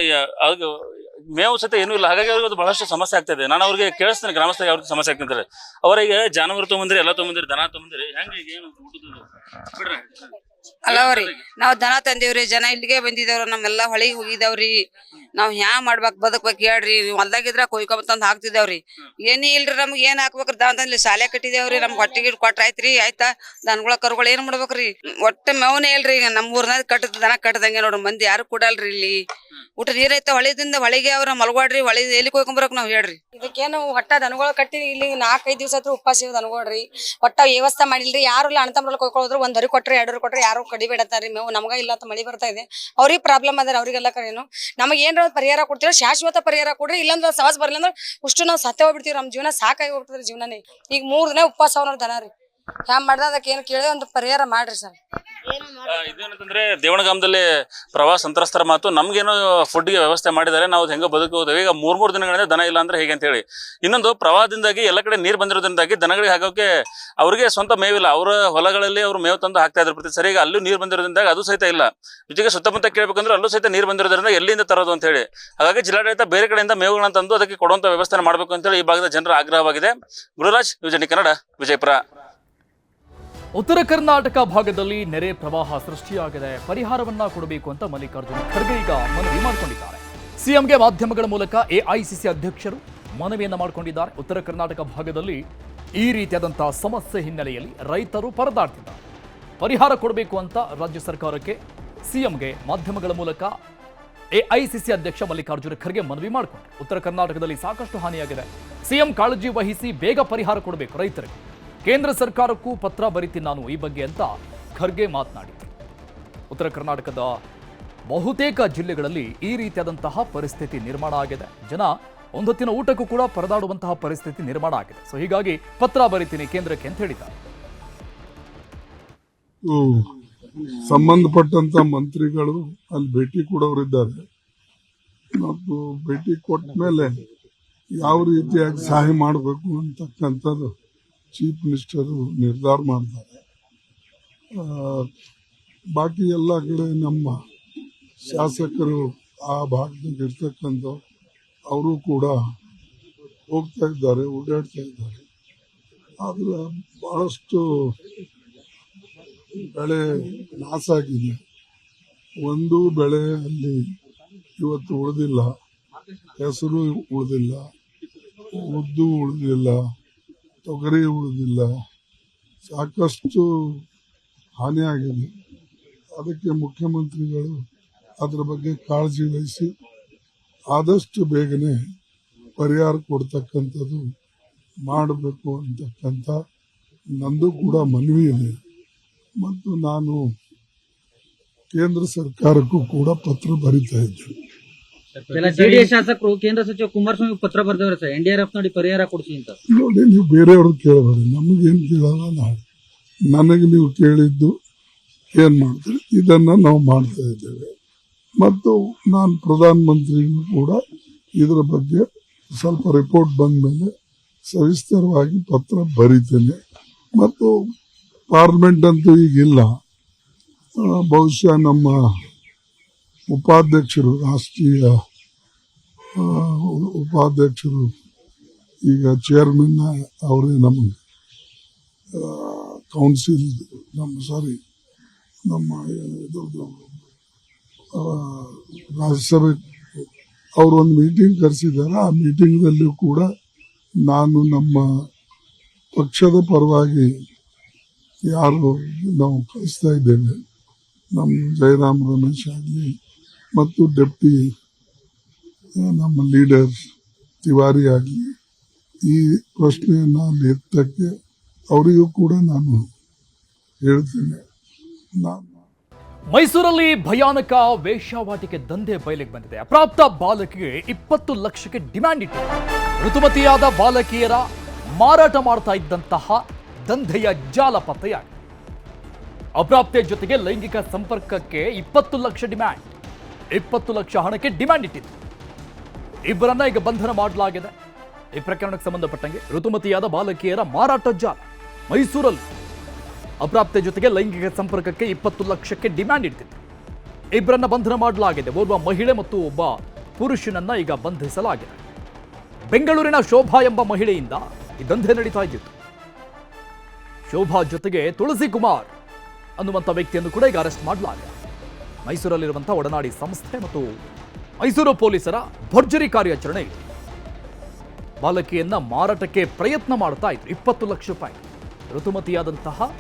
ಮೇವು ಸಹಿತ ಏನೂ ಇಲ್ಲ. ಹಾಗಾಗಿ ಅವ್ರಿಗೆ ಅದು ಬಹಳಷ್ಟು ಸಮಸ್ಯೆ ಆಗ್ತಾ ಇದೆ. ನಾನು ಅವ್ರಿಗೆ ಕೇಳಿಸ್ತೇನೆ, ಗ್ರಾಮಸ್ಥರಿಗೆ ಅವ್ರಿಗೆ ಸಮಸ್ಯೆ ಆಗ್ತಿದ್ದಾರೆ ಅವರಿಗೆ ಜಾನುವಾರು ತೊಗೊಂಬಂದಿರಿ, ಎಲ್ಲ ತೊಗೊಂಬಂದಿರಿ, ದನ ತೊಗೊಂಬಂದಿರಿ, ಹೆಂಗೆ ಏನು ಊಟದ ಬಿಡ್ರಿ. ಅಲ್ಲವ್ರಿ ನಾವ್ ದನ ತಂದೇವ್ರಿ ಜನ ಇಲ್ಲಿಗೆ ಬಂದಿದೇವ್ರಿ ನಮ್ಮೆಲ್ಲ ಹೊಳಿಗೆ ಹೋಗಿದಾವ್ರಿ ನಾವ್ ಹ್ಯಾ ಮಾಡ್ಬೇಕ್ ಬದುಕ್ಬೇಕ್ ಹೇಳ್ರಿ ಹೊಲ್ದಾಗಿದ್ರ ಕೊಯ್ಕೊಂಬಂದ್ ಹಾಕ್ತಿದೇವ್ರಿ ಏನೇ ಇಲ್ರಿ ನಮ್ಗ್ ಏನ್ ಹಾಕ್ಬೇಕ್ರಿ? ದನ ತಂದ್ಲಿ ಶಾಲೆ ಕಟ್ಟಿದೇವ್ರಿ ನಮ್ಗ್ ಹೊಟ್ಟಿಗೆ ಕೊಟ್ರ ಆಯ್ತ್ರಿ ಆಯ್ತಾ? ದನಗಳ ಕರುಗಳು ಏನ್ ಮಾಡ್ಬೇಕ್ರಿ? ಒಟ್ಟ ಮೇವನೇ ಇಲ್ರಿ ಈಗ ನಮ್ ಊರ್ನಾಗ ಕಟ್ಟದ ದನ ಕಟ್ಟದಂಗೆ ನೋಡ್ರಿ ಮಂದಿ ಯಾರು ಕೊಡಲ್ರಿ ಇಲ್ಲಿ? ಊಟ ನೀರ್ ಐತ ಹೊಳಿದಿಂದ ಹೊಳಿಗೆ ಅವ್ರ ಮಲ್ಗೋಡ್ರಿ ಹೊಳಿ ಎಲ್ಲಿ ಕೊಯ್ಕೊಂಬರಕ್ ನಾವ್ ಹೇಳ್ರಿ. ಇದಕ್ಕೇನು ಹೊಟ್ಟ ದನಗಳ ಕಟ್ಟಿ ಇಲ್ಲಿ ನಾಲ್ಕೈದು ದಿವಸ ಹತ್ರ ಉಪವಾಸ ದನಗಳ್ರಿ. ಒಟ್ಟ ವ್ಯವಸ್ಥೆ ಮಾಡಿಲ್ರಿ ಯಾರು ಇಲ್ಲ ಅಣ್ಣ ಕೊಯ್ಕೊಳ್ಳೋದ್ರು ಒಂದ್ ಹರಿ ಕೊಟ್ರಿ ಎರಡು ಕೊಟ್ರೆ ಯಾರು ಕಡಿಬೇಡತ್ತಾರಿ ಮೇವು ನಮಗ ಇಲ್ಲ ಅಂತ ಮಳಿ ಬರ್ತಾ ಇದೆ. ಅವ್ರಿಗೆ ಪ್ರಾಬ್ಲಮ್ ಅದಾರ, ಅವ್ರಿಗೆಲ್ಲ ಕರೇನು ನಮಗೆ ಏನ್ರ ಪರಿಹಾರ ಕೊಡ್ತೀರಾ? ಶಾಶ್ವತ ಪರಿಹಾರ ಕೊಡ್ರಿ, ಇಲ್ಲಾಂದ್ರೆ ಸವಾಸ ಬರ್ಲಿಲ್ಲ ಅಂದ್ರೆ ಅಷ್ಟು ನಾವು ಸತ್ಯ ಹೋಗ್ಬಿಡ್ತೀವಿ. ನಮ್ಮ ಜೀವನ ಸಾಕಾಗಿ ಹೋಗ್ತದ್ರಿ ಜೀವನನೇ. ಈಗ ಮೂರ್ ದಿನ ಉಪವಾಸ ಅವ್ರ ದನ ರೀ. ಹ್ಯಾಂಗ ಅದಕ್ಕೆ ಏನು ಕೇಳಿ ಒಂದು ಪರಿಹಾರ ಮಾಡ್ರಿ ಸರ್. ಇದೇನಂತಂದ್ರೆ ದೇವಣಗಾಮದಲ್ಲಿ ಪ್ರವಾಹ ಸಂತ್ರಸ್ತರ ಮಾತು, ನಮ್ಗೇನೋ ಫುಡ್ಗೆ ವ್ಯವಸ್ಥೆ ಮಾಡಿದ್ದಾರೆ, ನಾವು ಹೆಂಗ ಬದುಕೋದೇವೆ ಈಗ ಮೂರ್ ಮೂರ್ ದಿನಗಳಿಂದ ದನ ಇಲ್ಲ ಅಂದ್ರೆ ಹೇಗೆ ಅಂತ ಹೇಳಿ ಇನ್ನೊಂದು, ಪ್ರವಾಹದಿಂದಾಗಿ ಎಲ್ಲ ಕಡೆ ನೀರು ಬಂದಿರೋದ್ರಿಂದಾಗಿ ದನಗಳಿಗೆ ಹಾಕೋಕೆ ಅವ್ರಿಗೆ ಸ್ವಂತ ಮೇವಿಲ್ಲ. ಅವರ ಹೊಲಗಳಲ್ಲಿ ಅವ್ರು ಮೇವು ತಂದು ಹಾಕ್ತಾ ಇದ್ರು ಪ್ರತಿ ಸರಿ. ಈಗ ಅಲ್ಲೂ ನೀರು ಬಂದಿರೋದ್ರಿಂದ ಅದು ಸಹಿತ ಇಲ್ಲ. ಜೊತೆಗೆ ಸುತ್ತಮುತ್ತ ಕೇಳ್ಬೇಕಂದ್ರೆ ಅಲ್ಲೂ ಸಹಿತ ನೀರು ಬಂದಿರೋದ್ರಿಂದ ಎಲ್ಲಿಂದ ತರೋದು ಅಂತ ಹೇಳಿ ಹಾಗಾಗಿ ಜಿಲ್ಲಾಡಳಿತ ಬೇರೆ ಕಡೆಯಿಂದ ಮೇವುಗಳನ್ನ ತಂದು ಅದಕ್ಕೆ ಕೊಡುವಂತ ವ್ಯವಸ್ಥೆ ಮಾಡಬೇಕು ಅಂತ ಹೇಳಿ ಈ ಭಾಗದ ಜನರ ಆಗ್ರಹವಾಗಿದೆ. ಗುರುರಾಜ್ ವಿಜಯನಿ ಕನ್ನಡ, ವಿಜಯಪುರ. ಉತ್ತರ ಕರ್ನಾಟಕ ಭಾಗದಲ್ಲಿ ನೆರೆ ಪ್ರವಾಹ ಸೃಷ್ಟಿಯಾಗಿದೆ ಪರಿಹಾರವನ್ನ ಕೊಡಬೇಕು ಅಂತ ಮಲ್ಲಿಕಾರ್ಜುನ ಖರ್ಗೆ ಈಗ ಮನವಿ ಮಾಡಿಕೊಂಡಿದ್ದಾರೆ. ಸಿಎಂಗೆ ಮಾಧ್ಯಮಗಳ ಮೂಲಕ ಎಐಸಿಸಿ ಅಧ್ಯಕ್ಷರು ಮನವಿಯನ್ನ ಮಾಡಿಕೊಂಡಿದ್ದಾರೆ. ಉತ್ತರ ಕರ್ನಾಟಕ ಭಾಗದಲ್ಲಿ ಈ ರೀತಿಯಾದಂತಹ ಸಮಸ್ಯೆ ಹಿನ್ನೆಲೆಯಲ್ಲಿ ರೈತರು ಪರದಾಡ್ತಿದ್ದಾರೆ. ಪರಿಹಾರ ಕೊಡಬೇಕು ಅಂತ ರಾಜ್ಯ ಸರ್ಕಾರಕ್ಕೆ ಸಿಎಂಗೆ ಮಾಧ್ಯಮಗಳ ಮೂಲಕ ಎಐಸಿಸಿ ಅಧ್ಯಕ್ಷ ಮಲ್ಲಿಕಾರ್ಜುನ ಖರ್ಗೆ ಮನವಿ ಮಾಡಿಕೊಂಡು ಉತ್ತರ ಕರ್ನಾಟಕದಲ್ಲಿ ಸಾಕಷ್ಟು ಹಾನಿಯಾಗಿದೆ. ಸಿಎಂ ಕಾಳಜಿ ವಹಿಸಿ ಬೇಗ ಪರಿಹಾರ ಕೊಡಬೇಕು ರೈತರಿಗೆ. ಕೇಂದ್ರ ಸರ್ಕಾರಕ್ಕೂ ಪತ್ರ ಬರಿತೀನಿ ನಾನು ಈ ಬಗ್ಗೆ ಅಂತ ಖರ್ಗೆ ಮಾತನಾಡಿ ಉತ್ತರ ಕರ್ನಾಟಕದ ಬಹುತೇಕ ಜಿಲ್ಲೆಗಳಲ್ಲಿ ಈ ರೀತಿಯಾದಂತಹ ಪರಿಸ್ಥಿತಿ ನಿರ್ಮಾಣ ಆಗಿದೆ. ಜನ ಒಂದೊತ್ತಿನ ಊಟಕ್ಕೂ ಕೂಡ ಪರದಾಡುವಂತಹ ಪರಿಸ್ಥಿತಿ ನಿರ್ಮಾಣ ಆಗಿದೆ. ಸೊ ಹೀಗಾಗಿ ಪತ್ರ ಬರಿತೀನಿ ಕೇಂದ್ರಕ್ಕೆ ಅಂತ ಹೇಳಿದ್ದಾರೆ. ಸಂಬಂಧಪಟ್ಟಂತ ಮಂತ್ರಿಗಳು ಅಲ್ಲಿ ಭೇಟಿ ಕೊಡೋರಿದ್ದಾರೆ. ಭೇಟಿ ಕೊಟ್ಟ ಮೇಲೆ ಯಾವ ರೀತಿಯಾಗಿ ಸಹಾಯ ಮಾಡಬೇಕು ಅಂತಕ್ಕಂಥದ್ದು ಚೀಫ್ ಮಿನಿಸ್ಟರು ನಿರ್ಧಾರ ಮಾಡ್ತಾರೆ. ಬಾಕಿ ಎಲ್ಲ ಕಡೆ ನಮ್ಮ ಶಾಸಕರು ಆ ಭಾಗದಾಗ ಇರ್ತಕ್ಕಂಥ ಅವರು ಕೂಡ ಹೋಗ್ತಾ ಇದ್ದಾರೆ, ಓಡಾಡ್ತಾ ಇದ್ದಾರೆ. ಆದರೆ ಭಾಳಷ್ಟು ಬೆಳೆ ನಾಸಾಗಿದೆ ಒಂದು ಬೆಳೆ ಅಲ್ಲಿ ಇವತ್ತು ಉಳಿದಿಲ್ಲ, ಹೆಸರು ಉಳಿದಿಲ್ಲ, ಉದ್ದು ಉಳಿದಿಲ್ಲ. ತೊಗರಿ ಉಳಿದಿಲ್ಲ. ಸಾಕಷ್ಟು ಹಾನಿಯಾಗಿದೆ ಅದಕ್ಕೆ ಮುಖ್ಯಮಂತ್ರಿಗಳು ಅದರ ಬಗ್ಗೆ ಕಾಳಜಿ ವಹಿಸಿ ಆದಷ್ಟು ಬೇಗನೆ ಪರಿಹಾರ ಕೊಡ್ತಕ್ಕಂಥದ್ದು ಮಾಡಬೇಕು ಅಂತಕ್ಕಂಥ ನಂದು ಕೂಡ ಮನವಿ ಇದೆ. ಮತ್ತು ನಾನು ಕೇಂದ್ರ ಸರ್ಕಾರಕ್ಕೂ ಕೂಡ ಪತ್ರ ಬರಿತಾ ಇದ್ದೇನೆ. ಕೆಲ ಜೆಡಿಎಸ್ ಶಾಸಕರು ಕೇಂದ್ರ ಸಚಿವ ಕುಮಾರಸ್ವಾಮಿ ಪತ್ರ ಬರ್ದವ್ರೆ sir. N D R F ನೋಡಿ ಪರಿಹಾರ ಕೊಡಿಸಿ ಅಂತ. ನೋಡಿ ನೀವು ಬೇರೆಯವ್ರಿಗೆ ಕೇಳಬೇಡಿ ನಮಗೇನು ಕೇಳಲ್ಲ ನಾಳೆ ನನಗೆ ನೀವು ಕೇಳಿದ್ದು ಏನು ಮಾಡ್ತೀರಿ? ಇದನ್ನ ನಾವು ಮಾಡ್ತಾ ಇದ್ದೇವೆ. ಮತ್ತು ನಾನು ಪ್ರಧಾನ ಮಂತ್ರಿಗೂ ಕೂಡ ಇದರ ಬಗ್ಗೆ ಸ್ವಲ್ಪ ರಿಪೋರ್ಟ್ ಬಂದ ಮೇಲೆ ಸವಿಸ್ತರವಾಗಿ ಪತ್ರ ಬರೀತೇನೆ. ಮತ್ತು ಪಾರ್ಲಿಮೆಂಟ್ ಅಂತೂ ಈಗಿಲ್ಲ. ಬಹುಶಃ ನಮ್ಮ ಉಪಾಧ್ಯಕ್ಷರು ರಾಷ್ಟ್ರೀಯ ಉಪಾಧ್ಯಕ್ಷರು ಈಗ ಚೇರ್ಮನ್ ಅವರೇ ನಮ್ಮ ಕೌನ್ಸಿಲ್ ನಮ್ಮ ಸಾರಿ ನಮ್ಮ ಇದ್ರದ್ದು, ರಾಜ್ಯಸಭೆ ಅವರು ಒಂದು ಮೀಟಿಂಗ್ ಕರೆಸಿದ್ದಾರೆ ಆ ಮೀಟಿಂಗ್ದಲ್ಲೂ ಕೂಡ ನಾನು ನಮ್ಮ ಪಕ್ಷದ ಪರವಾಗಿ ಯಾರು ನಾವು ಕಳಿಸ್ತಾ ಇದ್ದೇವೆ. ನಮ್ಮ ಜಯರಾಮ್ ರಮೇಶ್ ಆಗಲಿ ಮತ್ತು ಡೆಪ್ಟಿ ನಮ್ಮ ಲೀಡರ್ ತಿವಾರಿ ಆಗಲಿ, ಈ ಪ್ರಶ್ನೆಯನ್ನು ಅಲ್ಲಿ ಅವರಿಗೂ ಕೂಡ ನಾನು ಹೇಳ್ತೇನೆ. ನಾನು ಮೈಸೂರಲ್ಲಿ ಭಯಾನಕ ವೇಶ್ಯಾವಾಟಿಕೆ ದಂಧೆ ಬಯಲಿಗೆ ಬಂದಿದೆ. ಅಪ್ರಾಪ್ತ ಬಾಲಕಿಗೆ ಇಪ್ಪತ್ತು ಲಕ್ಷಕ್ಕೆ ಡಿಮ್ಯಾಂಡ್ ಇಟ್ಟು ಋತುಮತಿಯಾದ ಬಾಲಕಿಯರ ಮಾರಾಟ ಮಾಡ್ತಾ ಇದ್ದಂತಹ ದಂಧೆಯ ಜಾಲ ಪತ್ತೆಯಾಗಿದೆ ಅಪ್ರಾಪ್ತೆ ಜೊತೆಗೆ ಲೈಂಗಿಕ ಸಂಪರ್ಕಕ್ಕೆ ಇಪ್ಪತ್ತು ಲಕ್ಷ ಡಿಮ್ಯಾಂಡ್. ಇಪ್ಪತ್ತು ಲಕ್ಷ ಹಣಕ್ಕೆ ಡಿಮ್ಯಾಂಡ್ ಇಟ್ಟಿತ್ತು. ಇಬ್ಬರನ್ನ ಈಗ ಬಂಧನ ಮಾಡಲಾಗಿದೆ. ಈ ಪ್ರಕರಣಕ್ಕೆ ಸಂಬಂಧಪಟ್ಟಂಗೆ ಋತುಮತಿಯಾದ ಬಾಲಕಿಯರ ಮಾರಾಟ ಜಾಲ ಮೈಸೂರಲ್ಲಿ. ಅಪ್ರಾಪ್ತೆ ಜೊತೆಗೆ ಲೈಂಗಿಕ ಸಂಪರ್ಕಕ್ಕೆ ಇಪ್ಪತ್ತು ಲಕ್ಷಕ್ಕೆ ಡಿಮ್ಯಾಂಡ್ ಇಡ್ತಿತ್ತು. ಇಬ್ಬರನ್ನ ಬಂಧನ ಮಾಡಲಾಗಿದೆ. ಓರ್ವ ಮಹಿಳೆ ಮತ್ತು ಒಬ್ಬ ಪುರುಷನನ್ನ ಈಗ ಬಂಧಿಸಲಾಗಿದೆ. ಬೆಂಗಳೂರಿನ ಶೋಭಾ ಎಂಬ ಮಹಿಳೆಯಿಂದ ಈ ದಂಧೆ ನಡೀತಾ ಇದ್ದಿತ್ತು. ಶೋಭಾ ಜೊತೆಗೆ ತುಳಸಿ ಕುಮಾರ್ ಅನ್ನುವಂಥ ವ್ಯಕ್ತಿಯನ್ನು ಕೂಡ ಈಗ ಅರೆಸ್ಟ್ ಮಾಡಲಾಗಿದೆ. ಮೈಸೂರಲ್ಲಿರುವಂಥ ಒಡನಾಡಿ ಸಂಸ್ಥೆ ಮತ್ತು ಮೈಸೂರು ಪೊಲೀಸರ ಭರ್ಜರಿ ಕಾರ್ಯಾಚರಣೆ. ಬಾಲಕಿಯನ್ನ ಮಾರಾಟಕ್ಕೆ ಪ್ರಯತ್ನ ಮಾಡ್ತಾ ಇದ್ರು. ಇಪ್ಪತ್ತು ಲಕ್ಷ ರೂಪಾಯಿ. ಋತುಮತಿಯಾದಂತಹ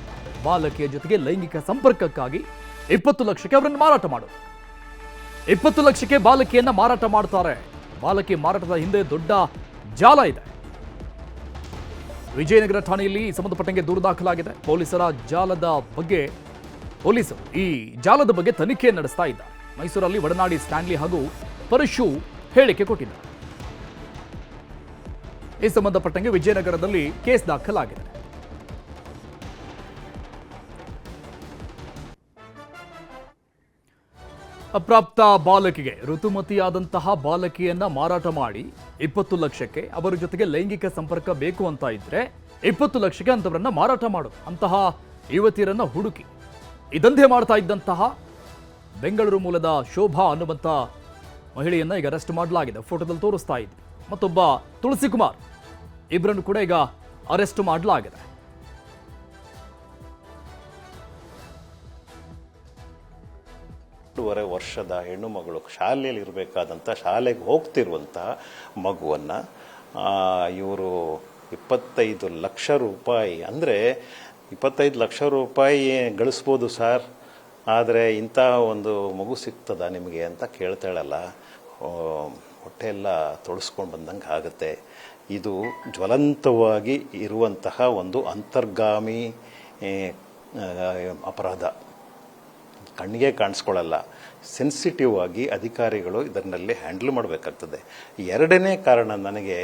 ಬಾಲಕಿಯ ಜೊತೆಗೆ ಲೈಂಗಿಕ ಸಂಪರ್ಕಕ್ಕಾಗಿ ಇಪ್ಪತ್ತು ಲಕ್ಷಕ್ಕೆ ಅವರನ್ನು ಮಾರಾಟ ಮಾಡೋದು ಇಪ್ಪತ್ತು ಲಕ್ಷಕ್ಕೆ ಬಾಲಕಿಯನ್ನ ಮಾರಾಟ ಮಾಡ್ತಾರೆ. ಬಾಲಕಿ ಮಾರಾಟದ ಹಿಂದೆ ದೊಡ್ಡ ಜಾಲ ಇದೆ. ವಿಜಯನಗರ ಠಾಣೆಯಲ್ಲಿ ಸಂಬಂಧಪಟ್ಟಂಗೆ ದೂರು ದಾಖಲಾಗಿದೆ. ಪೊಲೀಸರ ಜಾಲದ ಬಗ್ಗೆ ಪೊಲೀಸರು ಈ ಜಾಲದ ಬಗ್ಗೆ ತನಿಖೆ ನಡೆಸ್ತಾ ಇದ್ದಾರೆ. ಮೈಸೂರಲ್ಲಿ ಒಡನಾಡಿ ಸ್ಟ್ಯಾನ್ಲಿ ಹಾಗೂ ಪರಶು ಹೇಳಿಕೆ ಕೊಟ್ಟಿದ್ದಾರೆ. ಈ ಸಂಬಂಧಪಟ್ಟಂಗೆ ವಿಜಯನಗರದಲ್ಲಿ ಕೇಸ್ ದಾಖಲಾಗಿದೆ. ಅಪ್ರಾಪ್ತ ಬಾಲಕಿಗೆ ಋತುಮತಿಯಾದಂತಹ ಬಾಲಕಿಯನ್ನ ಮಾರಾಟ ಮಾಡಿ ಇಪ್ಪತ್ತು ಲಕ್ಷಕ್ಕೆ ಅವರ ಜೊತೆಗೆ ಲೈಂಗಿಕ ಸಂಪರ್ಕ ಬೇಕು ಅಂತ ಇದ್ರೆ ಇಪ್ಪತ್ತು ಲಕ್ಷಕ್ಕೆ ಅಂತವರನ್ನ ಮಾರಾಟ ಮಾಡು. ಅಂತಹ ಯುವತಿಯರನ್ನ ಹುಡುಕಿ. ದಂಧೆ ಮಾಡ್ತಾ ಇದ್ದಂತಹ ಬೆಂಗಳೂರು ಮೂಲದ ಶೋಭಾ ಅನ್ನುವಂಥ ಮಹಿಳೆಯನ್ನು ಈಗ ಅರೆಸ್ಟ್ ಮಾಡಲಾಗಿದೆ. ಫೋಟೋದಲ್ಲಿ ತೋರಿಸ್ತಾ ಇದ್ದೆ ಮತ್ತೊಬ್ಬ ತುಳಸಿ ಕುಮಾರ್ ಇಬ್ಬರನ್ನು ಕೂಡ ಈಗ ಅರೆಸ್ಟ್ ಮಾಡಲಾಗಿದೆ. ಎರಡೂವರೆ ವರ್ಷದ ಹೆಣ್ಣು ಮಗಳು ಶಾಲೆಯಲ್ಲಿ ಇರಬೇಕಾದಂಥ ಶಾಲೆಗೆ ಹೋಗ್ತಿರುವಂಥ ಮಗುವನ್ನು ಇವರು ಇಪ್ಪತ್ತೈದು ಲಕ್ಷ ರೂಪಾಯಿ ಅಂದರೆ ಇಪ್ಪತ್ತೈದು ಲಕ್ಷ ರೂಪಾಯಿ ಗಳಿಸ್ಬೋದು ಸರ್. ಆದರೆ ಇಂಥ ಒಂದು ಮಗು ಸಿಗ್ತದ ನಿಮಗೆ ಅಂತ ಕೇಳ್ತಾಳಲ್ಲ. ಹೊಟ್ಟೆ ಎಲ್ಲ ತೊಳಸ್ಕೊಂಡು ಬಂದಂಗೆ ಆಗುತ್ತೆ. ಇದು ಜ್ವಲಂತವಾಗಿ ಇರುವಂತಹ ಒಂದು ಅಂತರ್ಗಾಮಿ ಅಪರಾಧ. ಕಣ್ಣಿಗೆ ಕಾಣಿಸ್ಕೊಳ್ಳಲ್ಲ ಸೆನ್ಸಿಟಿವ್ ಆಗಿ ಅಧಿಕಾರಿಗಳು ಇದರಲ್ಲಿ ಹ್ಯಾಂಡಲ್ ಮಾಡಬೇಕಾಗ್ತದೆ. ಎರಡನೇ ಕಾರಣ ನನಗೆ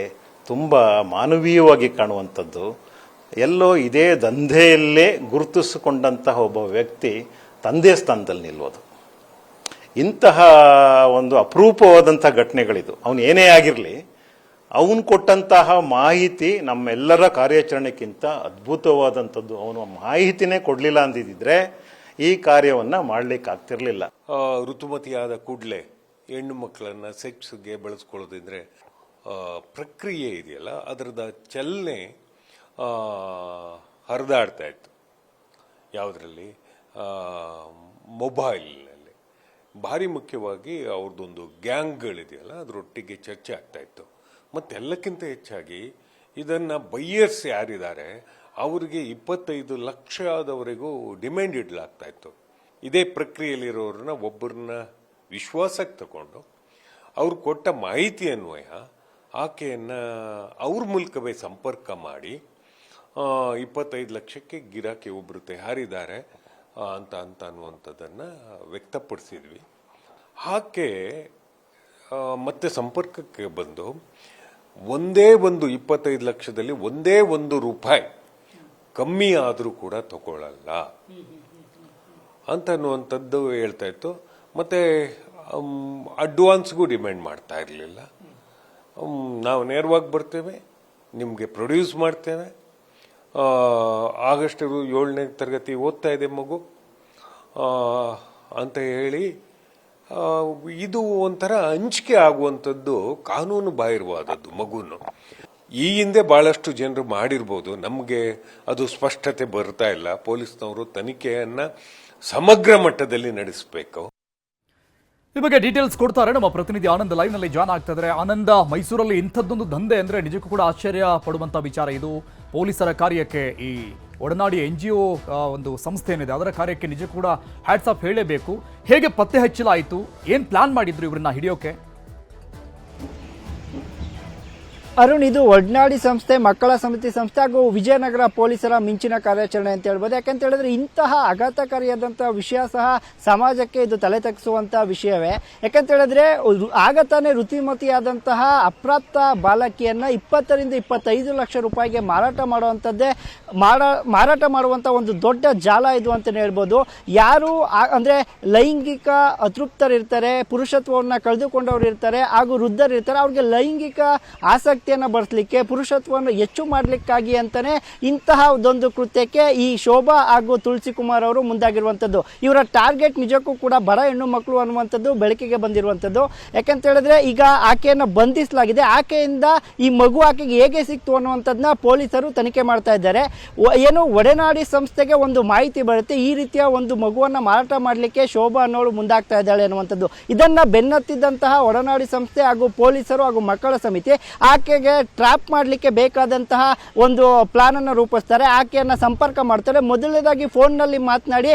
ತುಂಬ ಮಾನವೀಯವಾಗಿ ಕಾಣುವಂಥದ್ದು ಎಲ್ಲೋ ಇದೇ ದಂಧೆಯಲ್ಲೇ ಗುರುತಿಸಿಕೊಂಡಂತಹ ಒಬ್ಬ ವ್ಯಕ್ತಿ ತಂದೆ ಸ್ಥಾನದಲ್ಲಿ ನಿಲ್ಲೋದು ಇಂತಹ ಒಂದು ಅಪರೂಪವಾದಂಥ ಘಟನೆಗಳಿದು. ಅವನು ಏನೇ ಆಗಿರಲಿ, ಅವನು ಕೊಟ್ಟಂತಹ ಮಾಹಿತಿ ನಮ್ಮೆಲ್ಲರ ಕಾರ್ಯಾಚರಣೆಗಿಂತ ಅದ್ಭುತವಾದಂಥದ್ದು. ಅವನು ಮಾಹಿತಿನೇ ಕೊಡಲಿಲ್ಲ ಅಂದಿದ್ದರೆ ಈ ಕಾರ್ಯವನ್ನು ಮಾಡಲಿಕ್ಕಾಗ್ತಿರಲಿಲ್ಲ. ಋತುಮತಿಯಾದ ಕೂಡಲೇ ಹೆಣ್ಣು ಮಕ್ಕಳನ್ನು ಸೆಕ್ಸ್ಗೆ ಬಳಸ್ಕೊಳ್ಳೋದಿದ್ರೆ ಪ್ರಕ್ರಿಯೆ ಇದೆಯಲ್ಲ, ಅದರದ ಚಲನೆ ಹರಿದಾಡ್ತಾ ಇತ್ತು. ಯಾವುದರಲ್ಲಿ? ಮೊಬೈಲ್ನಲ್ಲಿ. ಭಾರಿ ಮುಖ್ಯವಾಗಿ ಅವ್ರದ್ದೊಂದು ಗ್ಯಾಂಗ್ಗಳಿದೆಯಲ್ಲ, ಅದರೊಟ್ಟಿಗೆ ಚರ್ಚೆ ಆಗ್ತಾ ಇತ್ತು. ಮತ್ತೆಲ್ಲಕ್ಕಿಂತ ಹೆಚ್ಚಾಗಿ ಇದನ್ನು ಬೈಯರ್ಸ್ ಯಾರಿದ್ದಾರೆ, ಅವರಿಗೆ ಇಪ್ಪತ್ತೈದು ಲಕ್ಷದವರೆಗೂ ಡಿಮ್ಯಾಂಡ್ ಇಡಲಾಗ್ತಾ ಇತ್ತು. ಇದೇ ಪ್ರಕ್ರಿಯೆಯಲ್ಲಿರೋರನ್ನ ಒಬ್ಬರನ್ನ ವಿಶ್ವಾಸಕ್ಕೆ ತಗೊಂಡು ಅವ್ರು ಕೊಟ್ಟ ಮಾಹಿತಿ ಅನ್ವಯ, ಆಕೆಯನ್ನು ಅವ್ರ ಮೂಲಕವೇ ಸಂಪರ್ಕ ಮಾಡಿ ಇಪ್ಪತ್ತೈದು ಲಕ್ಷಕ್ಕೆ ಗಿರಾಕಿ ಒಬ್ಬರು ತಯಾರಿದ್ದಾರೆ ಅಂತ ಅಂತ ಅನ್ನುವಂಥದ್ದನ್ನು ವ್ಯಕ್ತಪಡಿಸಿದ್ವಿ. ಹಾಗೆ ಮತ್ತೆ ಸಂಪರ್ಕಕ್ಕೆ ಬಂದು ಒಂದೇ ಒಂದು ಇಪ್ಪತ್ತೈದು ಲಕ್ಷದಲ್ಲಿ ಒಂದೇ ಒಂದು ರೂಪಾಯಿ ಕಮ್ಮಿ ಆದರೂ ಕೂಡ ತಗೊಳ್ಳಲ್ಲ ಅಂತ ಅನ್ನುವಂಥದ್ದು ಹೇಳ್ತಾ ಇತ್ತು. ಮತ್ತೆ ಅಡ್ವಾನ್ಸ್ಗೂ ಡಿಮ್ಯಾಂಡ್ ಮಾಡ್ತಾ ಇರಲಿಲ್ಲ. ನಾವು ನೇರವಾಗಿ ಬರ್ತೇವೆ, ನಿಮಗೆ ಪ್ರೊಡ್ಯೂಸ್ ಮಾಡ್ತೇವೆ ಆಗಸ್ಟ್ ಏಳನೇ ತರಗತಿ ಓದ್ತಾ ಇದೆ ಮಗು. ಅಂತ ಹೇಳಿ ಇದು ಒಂಥರ ಹಂಚಿಕೆ ಆಗುವಂಥದ್ದು ಕಾನೂನು ಬಾಹಿರವಾದದ್ದು ಮಗುನು. ಈ ಹಿಂದೆ ಬಹಳಷ್ಟು ಜನರು ಮಾಡಿರ್ಬೋದು. ನಮಗೆ ಅದು ಸ್ಪಷ್ಟತೆ ಬರ್ತಾ ಇಲ್ಲ. ಪೊಲೀಸ್ನವರು ತನಿಖೆಯನ್ನು ಸಮಗ್ರ ಮಟ್ಟದಲ್ಲಿ ನಡೆಸಬೇಕು. ಈ ಬಗ್ಗೆ ಡೀಟೇಲ್ಸ್ ಕೊಡ್ತಾರೆ. ನಮ್ಮ ಪ್ರತಿನಿಧಿ ಆನಂದ್ ಲೈವ್ನಲ್ಲಿ ಜಾಯ್ನ್ ಆಗ್ತಾ ಇದ್ದಾರೆ. ಆನಂದ, ಮೈಸೂರಲ್ಲಿ ಇಂಥದ್ದೊಂದು ದಂಧೆ ಅಂದ್ರೆ ನಿಜಕ್ಕೂ ಕೂಡ ಆಶ್ಚರ್ಯ ಪಡುವಂತ ವಿಚಾರ ಇದು. ಪೊಲೀಸರ ಕಾರ್ಯಕ್ಕೆ ಈ ಒಡನಾಡಿ ಎನ್ ಜಿ ಒ ಒಂದು ಸಂಸ್ಥೆ ಏನಿದೆ ಅದರ ಕಾರ್ಯಕ್ಕೆ ನಿಜಕ್ಕೂ ಕೂಡ ಹ್ಯಾಟ್ಸ್ ಆಫ್ ಹೇಳಲೇಬೇಕು ಹೇಗೆ ಪತ್ತೆ ಹಚ್ಚಲಾಯಿತು? ಏನು ಪ್ಲಾನ್ ಮಾಡಿದ್ರು ಇವರನ್ನ ಹಿಡಿಯೋಕೆ? ಅರುಣ್, ಇದು ಒಡ್ನಾಡಿ ಸಂಸ್ಥೆ, ಮಕ್ಕಳ ಸಮಿತಿ ಸಂಸ್ಥೆ ಹಾಗೂ ವಿಜಯನಗರ ಪೊಲೀಸರ ಮಿಂಚಿನ ಕಾರ್ಯಾಚರಣೆ ಅಂತ ಹೇಳ್ಬೋದು. ಯಾಕಂತ ಹೇಳಿದ್ರೆ ಇಂತಹ ಆಘಾತಕಾರಿಯಾದಂತಹ ವಿಷಯ ಸಹ ಸಮಾಜಕ್ಕೆ ಇದು ತಲೆ ತಗ್ಸುವಂತಹ ವಿಷಯವೇ. ಯಾಕಂತ ಹೇಳಿದ್ರೆ ಆಗ ತಾನೇ ಋತಿಮತಿಯಾದಂತಹ ಅಪ್ರಾಪ್ತ ಬಾಲಕಿಯನ್ನ ಇಪ್ಪತ್ತರಿಂದ ಇಪ್ಪತ್ತೈದು ಲಕ್ಷ ರೂಪಾಯಿಗೆ ಮಾರಾಟ ಮಾಡುವಂಥದ್ದೇ ಮಾಡ, ಮಾರಾಟ ಮಾಡುವಂತ ಒಂದು ದೊಡ್ಡ ಜಾಲ ಇದು ಅಂತಲೇ ಹೇಳ್ಬೋದು. ಯಾರು ಅಂದ್ರೆ ಲೈಂಗಿಕ ಅತೃಪ್ತರಿರ್ತಾರೆ, ಪುರುಷತ್ವವನ್ನ ಕಳೆದುಕೊಂಡವರು ಇರ್ತಾರೆ ಹಾಗೂ ವೃದ್ಧರಿರ್ತಾರೆ, ಅವ್ರಿಗೆ ಲೈಂಗಿಕ ಆಸಕ್ತಿಯನ್ನ ಬಳಸಲಿಕ್ಕೆ ಪುರುಷತ್ವವನ್ನು ಹೆಚ್ಚು ಮಾಡಲಿಕ್ಕಾಗಿ ಅಂತಲೇ ಇಂತಹ ಒಂದೊಂದು ಕೃತ್ಯಕ್ಕೆ ಈ ಶೋಭಾ ಹಾಗೂ ತುಳಸಿ ಕುಮಾರ್ ಅವರು ಮುಂದಾಗಿರುವಂಥದ್ದು. ಇವರ ಟಾರ್ಗೆಟ್ ನಿಜಕ್ಕೂ ಕೂಡ ಬಡ ಹೆಣ್ಣು ಮಕ್ಕಳು ಅನ್ನುವಂಥದ್ದು ಬೆಳಕಿಗೆ ಬಂದಿರುವಂಥದ್ದು. ಯಾಕಂತ ಹೇಳಿದ್ರೆ ಈಗ ಆಕೆಯನ್ನು ಬಂಧಿಸಲಾಗಿದೆ. ಆಕೆಯಿಂದ ಈ ಮಗು ಆಕೆಗೆ ಹೇಗೆ ಸಿಕ್ತು ಅನ್ನುವಂಥದ್ದನ್ನ ಪೊಲೀಸರು ತನಿಖೆ ಮಾಡ್ತಾ ಇದ್ದಾರೆ. ಏನು ಒಡೆನಾಡಿ ಸಂಸ್ಥೆಗೆ ಒಂದು ಮಾಹಿತಿ ಬರುತ್ತೆ. ಈ ರೀತಿಯ ಒಂದು ಮಗುವನ್ನು ಮಾರಾಟ ಮಾಡಲಿಕ್ಕೆ ಶೋಭಾ ಅನ್ನೋಳು ಮುಂದಾಗ್ತಾ ಇದ್ದಾಳೆ ಅನ್ನುವಂಥದ್ದು. ಇದನ್ನು ಬೆನ್ನತ್ತಿದ್ದಂತಹ ಒಡನಾಡಿ ಸಂಸ್ಥೆ ಹಾಗೂ ಪೊಲೀಸರು ಹಾಗೂ ಮಕ್ಕಳ ಸಮಿತಿ ಆಕೆಗೆ ಟ್ರ್ಯಾಪ್ ಮಾಡಲಿಕ್ಕೆ ಬೇಕಾದಂತಹ ಒಂದು ಪ್ಲಾನನ್ನು ರೂಪಿಸ್ತಾರೆ. ಆಕೆಯನ್ನು ಸಂಪರ್ಕ ಮಾಡ್ತಾರೆ. ಮೊದಲನೇದಾಗಿ ಫೋನ್ನಲ್ಲಿ ಮಾತನಾಡಿ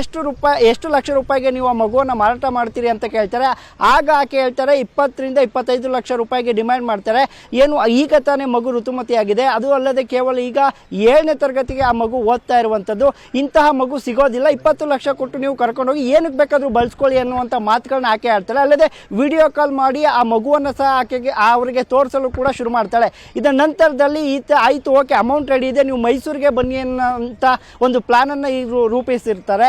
ಎಷ್ಟು ರೂಪಾಯಿ, ಎಷ್ಟು ಲಕ್ಷ ರೂಪಾಯಿಗೆ ನೀವು ಆ ಮಗುವನ್ನು ಮಾರಾಟ ಮಾಡ್ತೀರಿ ಅಂತ ಕೇಳ್ತಾರೆ. ಆಗ ಆಕೆ ಹೇಳ್ತಾರೆ, ಇಪ್ಪತ್ತರಿಂದ ಇಪ್ಪತ್ತೈದು ಲಕ್ಷ ರೂಪಾಯಿಗೆ ಡಿಮ್ಯಾಂಡ್ ಮಾಡ್ತಾರೆ. ಏನು, ಈಗ ತಾನೇ ಮಗು ಋತುಮತಿಯಾಗಿದೆ. ಅದು ಅಲ್ಲದೆ ಕೇವಲ ಈಗ ಏಳನೇ ತರಗತಿಗೆ ಆ ಮಗು ಓದ್ತಾ ಇರುವಂಥದ್ದು ಇಂತಹ ಮಗು ಸಿಗೋದಿಲ್ಲ. ಇಪ್ಪತ್ತು ಲಕ್ಷ ಕೊಟ್ಟು ನೀವು ಕರ್ಕೊಂಡೋಗಿ ಏನಕ್ಕೆ ಬೇಕಾದರೂ ಬಳಸ್ಕೊಳ್ಳಿ ಅನ್ನುವಂಥ ಮಾತುಗಳನ್ನ ಆಕೆ ಆಡ್ತಾರೆ ಅಲ್ಲದೆ ವಿಡಿಯೋ ಕಾಲ್ ಮಾಡಿ ಆ ಮಗುವನ್ನು ಸಹ ಆಕೆಗೆ ಅವರಿಗೆ ತೋರಿಸಲು ಶುರು ಮಾಡ್ತಾಳೆ. ಇದರ ನಂತರದಲ್ಲಿ ಈತ ಆಯಿತು, ಓಕೆ ಅಮೌಂಟ್ ರೆಡಿ ಇದೆ, ನೀವು ಮೈಸೂರಿಗೆ ಬನ್ನಿ ಅನ್ನೋಂಥ ಒಂದು ಪ್ಲಾನನ್ನು ಇವರು ರೂಪಿಸಿರ್ತಾರೆ.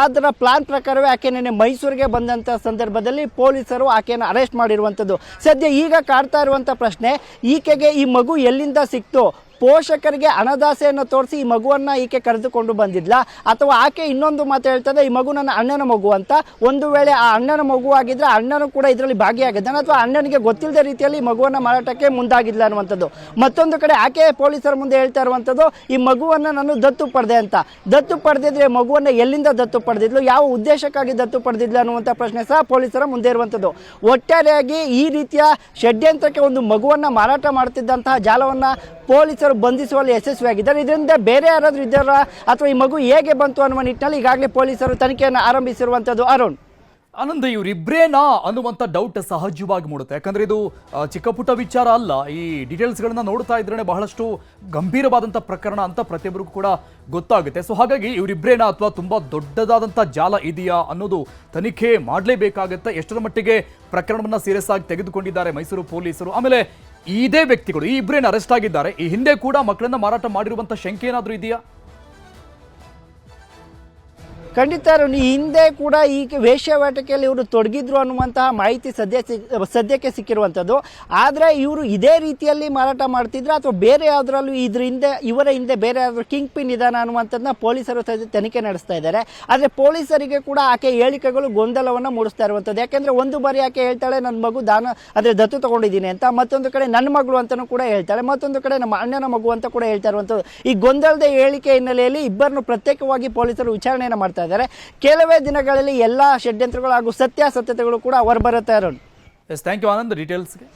ಅದರ ಪ್ಲಾನ್ ಪ್ರಕಾರವೇ ಆಕೆ ನೆನೆ ಮೈಸೂರಿಗೆ ಬಂದಂಥ ಸಂದರ್ಭದಲ್ಲಿ ಪೊಲೀಸರು ಆಕೆಯನ್ನು ಅರೆಸ್ಟ್ ಮಾಡಿರುವಂಥದ್ದು ಸದ್ಯ ಈಗ ಕಾಡ್ತಾ ಇರುವಂಥ ಪ್ರಶ್ನೆ, ಈಕೆಗೆ ಈ ಮಗು ಎಲ್ಲಿಂದ ಸಿಕ್ತು? ಪೋಷಕರಿಗೆ ಹಣದಾಸೆಯನ್ನು ತೋರಿಸಿ ಈ ಮಗುವನ್ನು ಈಕೆ ಕರೆದುಕೊಂಡು ಬಂದಿದ್ಲಾ? ಅಥವಾ ಆಕೆ ಇನ್ನೊಂದು ಮಾತು ಹೇಳ್ತದೆ, ಈ ಮಗು ನನ್ನ ಅಣ್ಣನ ಮಗು ಅಂತ. ಒಂದು ವೇಳೆ ಆ ಅಣ್ಣನ ಮಗು ಆಗಿದ್ರೆ ಅಣ್ಣನೂ ಕೂಡ ಇದರಲ್ಲಿ ಭಾಗಿಯಾಗಿದ್ದಾನೆ, ಅಥವಾ ಅಣ್ಣನಿಗೆ ಗೊತ್ತಿಲ್ಲದ ರೀತಿಯಲ್ಲಿ ಈ ಮಗುವನ್ನು ಮಾರಾಟಕ್ಕೆ ಮುಂದಾಗಿದ್ಲ ಅನ್ನುವಂಥದ್ದು. ಮತ್ತೊಂದು ಕಡೆ ಆಕೆ ಪೊಲೀಸರ ಮುಂದೆ ಹೇಳ್ತಾ ಇರುವಂಥದ್ದು, ಈ ಮಗುವನ್ನು ನಾನು ದತ್ತು ಪಡೆದೆ ಅಂತ. ದತ್ತು ಪಡೆದಿದ್ರೆ ಮಗುವನ್ನು ಎಲ್ಲಿಂದ ದತ್ತು ಪಡೆದಿದ್ಲು, ಯಾವ ಉದ್ದೇಶಕ್ಕಾಗಿ ದತ್ತು ಪಡೆದಿದ್ಲು ಅನ್ನುವಂಥ ಪ್ರಶ್ನೆ ಸಹ ಪೊಲೀಸರ ಮುಂದೆ ಇರುವಂಥದ್ದು. ಒಟ್ಟಾರೆಯಾಗಿ ಈ ರೀತಿಯ ಷಡ್ಯಂತ್ರಕ್ಕೆ ಒಂದು ಮಗುವನ್ನು ಮಾರಾಟ ಮಾಡ್ತಿದ್ದಂತಹ ಜಾಲವನ್ನು ಪೊಲೀಸರು ಬಂಧಿಸುವಲ್ಲಿ ಯಶಸ್ವಿಯಾಗಿದ್ದಾರೆ. ಇದರಿಂದ ಬೇರೆ ಯಾರಾದರೂ ಇದ್ದಾರಾ? ಅಥವಾ ಈ ಮಗು ಹೇಗೆ ಬಂತು ಅನ್ನುವ ನಿಟ್ಟಿನಲ್ಲಿ ಈಗಾಗಲೇ ಪೊಲೀಸರು ತನಿಖೆಯನ್ನು ಆರಂಭಿಸಿರುವಂಥದ್ದು ಅರುಣ್. ಆನಂದ್, ಇವ್ರಿಬ್ರೇನಾ ಅನ್ನುವಂಥ ಡೌಟ್ ಸಹಜವಾಗಿ ಮೂಡುತ್ತೆ. ಯಾಕಂದ್ರೆ ಇದು ಚಿಕ್ಕಪುಟ್ಟ ಚಿಕ್ಕ ಪುಟ್ಟ ವಿಚಾರ ಅಲ್ಲ. ಈ ಡೀಟೇಲ್ಸ್ಗಳನ್ನ ನೋಡ್ತಾ ಇದ್ರೆ ಬಹಳಷ್ಟು ಗಂಭೀರವಾದಂಥ ಪ್ರಕರಣ ಅಂತ ಪ್ರತಿಯೊಬ್ಬರಿಗೂ ಕೂಡ ಗೊತ್ತಾಗುತ್ತೆ. ಸೊ ಹಾಗಾಗಿ ಇವರಿಬ್ರೇನಾ ಅಥವಾ ತುಂಬಾ ದೊಡ್ಡದಾದಂಥ ಜಾಲ ಇದೆಯಾ ಅನ್ನೋದು ತನಿಖೆ ಮಾಡಲೇಬೇಕಾಗುತ್ತೆ. ಎಷ್ಟರ ಮಟ್ಟಿಗೆ ಪ್ರಕರಣವನ್ನ ಸೀರಿಯಸ್ ಆಗಿ ತೆಗೆದುಕೊಂಡಿದ್ದಾರೆ ಮೈಸೂರು ಪೊಲೀಸರು. ಆಮೇಲೆ ಇದೇ ವ್ಯಕ್ತಿಗಳು, ಈ ಇಬ್ಬರೇನು ಅರೆಸ್ಟ್ ಆಗಿದ್ದಾರೆ. ಈ ಹಿಂದೆ ಕೂಡ ಮಕ್ಕಳನ್ನ ಮಾರಾಟ ಮಾಡಿರುವಂಥ ಶಂಕೆ ಏನಾದರೂ ಇದೆಯಾ? ಖಂಡಿತ ಹಿಂದೆ ಕೂಡ ಈ ವೇಶ್ಯಾವಾಟಿಕೆಯಲ್ಲಿ ಇವರು ತೊಡಗಿದ್ರು ಅನ್ನುವಂತಹ ಮಾಹಿತಿ ಸದ್ಯ ಸದ್ಯಕ್ಕೆ ಸಿಕ್ಕಿರುವಂಥದ್ದು. ಆದರೆ ಇವರು ಇದೇ ರೀತಿಯಲ್ಲಿ ಮಾರಾಟ ಮಾಡ್ತಿದ್ರು ಅಥವಾ ಬೇರೆ ಯಾವುದರಲ್ಲೂ ಇದ್ರ ಹಿಂದೆ, ಇವರ ಹಿಂದೆ ಬೇರೆ ಯಾವ್ದಾದ್ರು ಕಿಂಗ್ ಪಿನ್ ಇದಾನ ಅನ್ನುವಂಥದ್ದನ್ನ ಪೊಲೀಸರು ತನಿಖೆ ನಡೆಸ್ತಾ ಇದ್ದಾರೆ. ಆದರೆ ಪೊಲೀಸರಿಗೆ ಕೂಡ ಆಕೆ ಹೇಳಿಕೆಗಳು ಗೊಂದಲವನ್ನು ಮೂಡಿಸ್ತಾ ಇರುವಂಥದ್ದು. ಯಾಕೆಂದರೆ ಒಂದು ಬಾರಿ ಆಕೆ ಹೇಳ್ತಾಳೆ ನನ್ನ ಮಗು ದಾನ, ಅಂದರೆ ದತ್ತು ತಗೊಂಡಿದ್ದೀನಿ ಅಂತ ಮತ್ತೊಂದು ಕಡೆ ನನ್ನ ಮಗಳು ಅಂತಲೂ ಕೂಡ ಹೇಳ್ತಾಳೆ. ಮತ್ತೊಂದು ಕಡೆ ನಮ್ಮ ಅಣ್ಣನ ಮಗು ಅಂತ ಕೂಡ ಹೇಳ್ತಾ ಇರುವಂಥದ್ದು. ಈ ಗೊಂದಲದ ಹೇಳಿಕೆ ಹಿನ್ನೆಲೆಯಲ್ಲಿ ಇಬ್ಬರನ್ನು ಪ್ರತ್ಯೇಕವಾಗಿ ಪೊಲೀಸರು ವಿಚಾರಣೆಯನ್ನು ಮಾಡ್ತಾ ಇದ್ದಾರೆ. ಕೆಲವೇ ದಿನಗಳಲ್ಲಿ ಎಲ್ಲ ಷಡ್ಯಂತ್ರಗಳು ಹಾಗೂ ಸತ್ಯಾಸತ್ಯತೆಗಳು ಕೂಡ ಹೊರಬರುತ್ತೆ Arun. Yes thank you Anand ಡೀಟೇಲ್ಸ್ಗೆ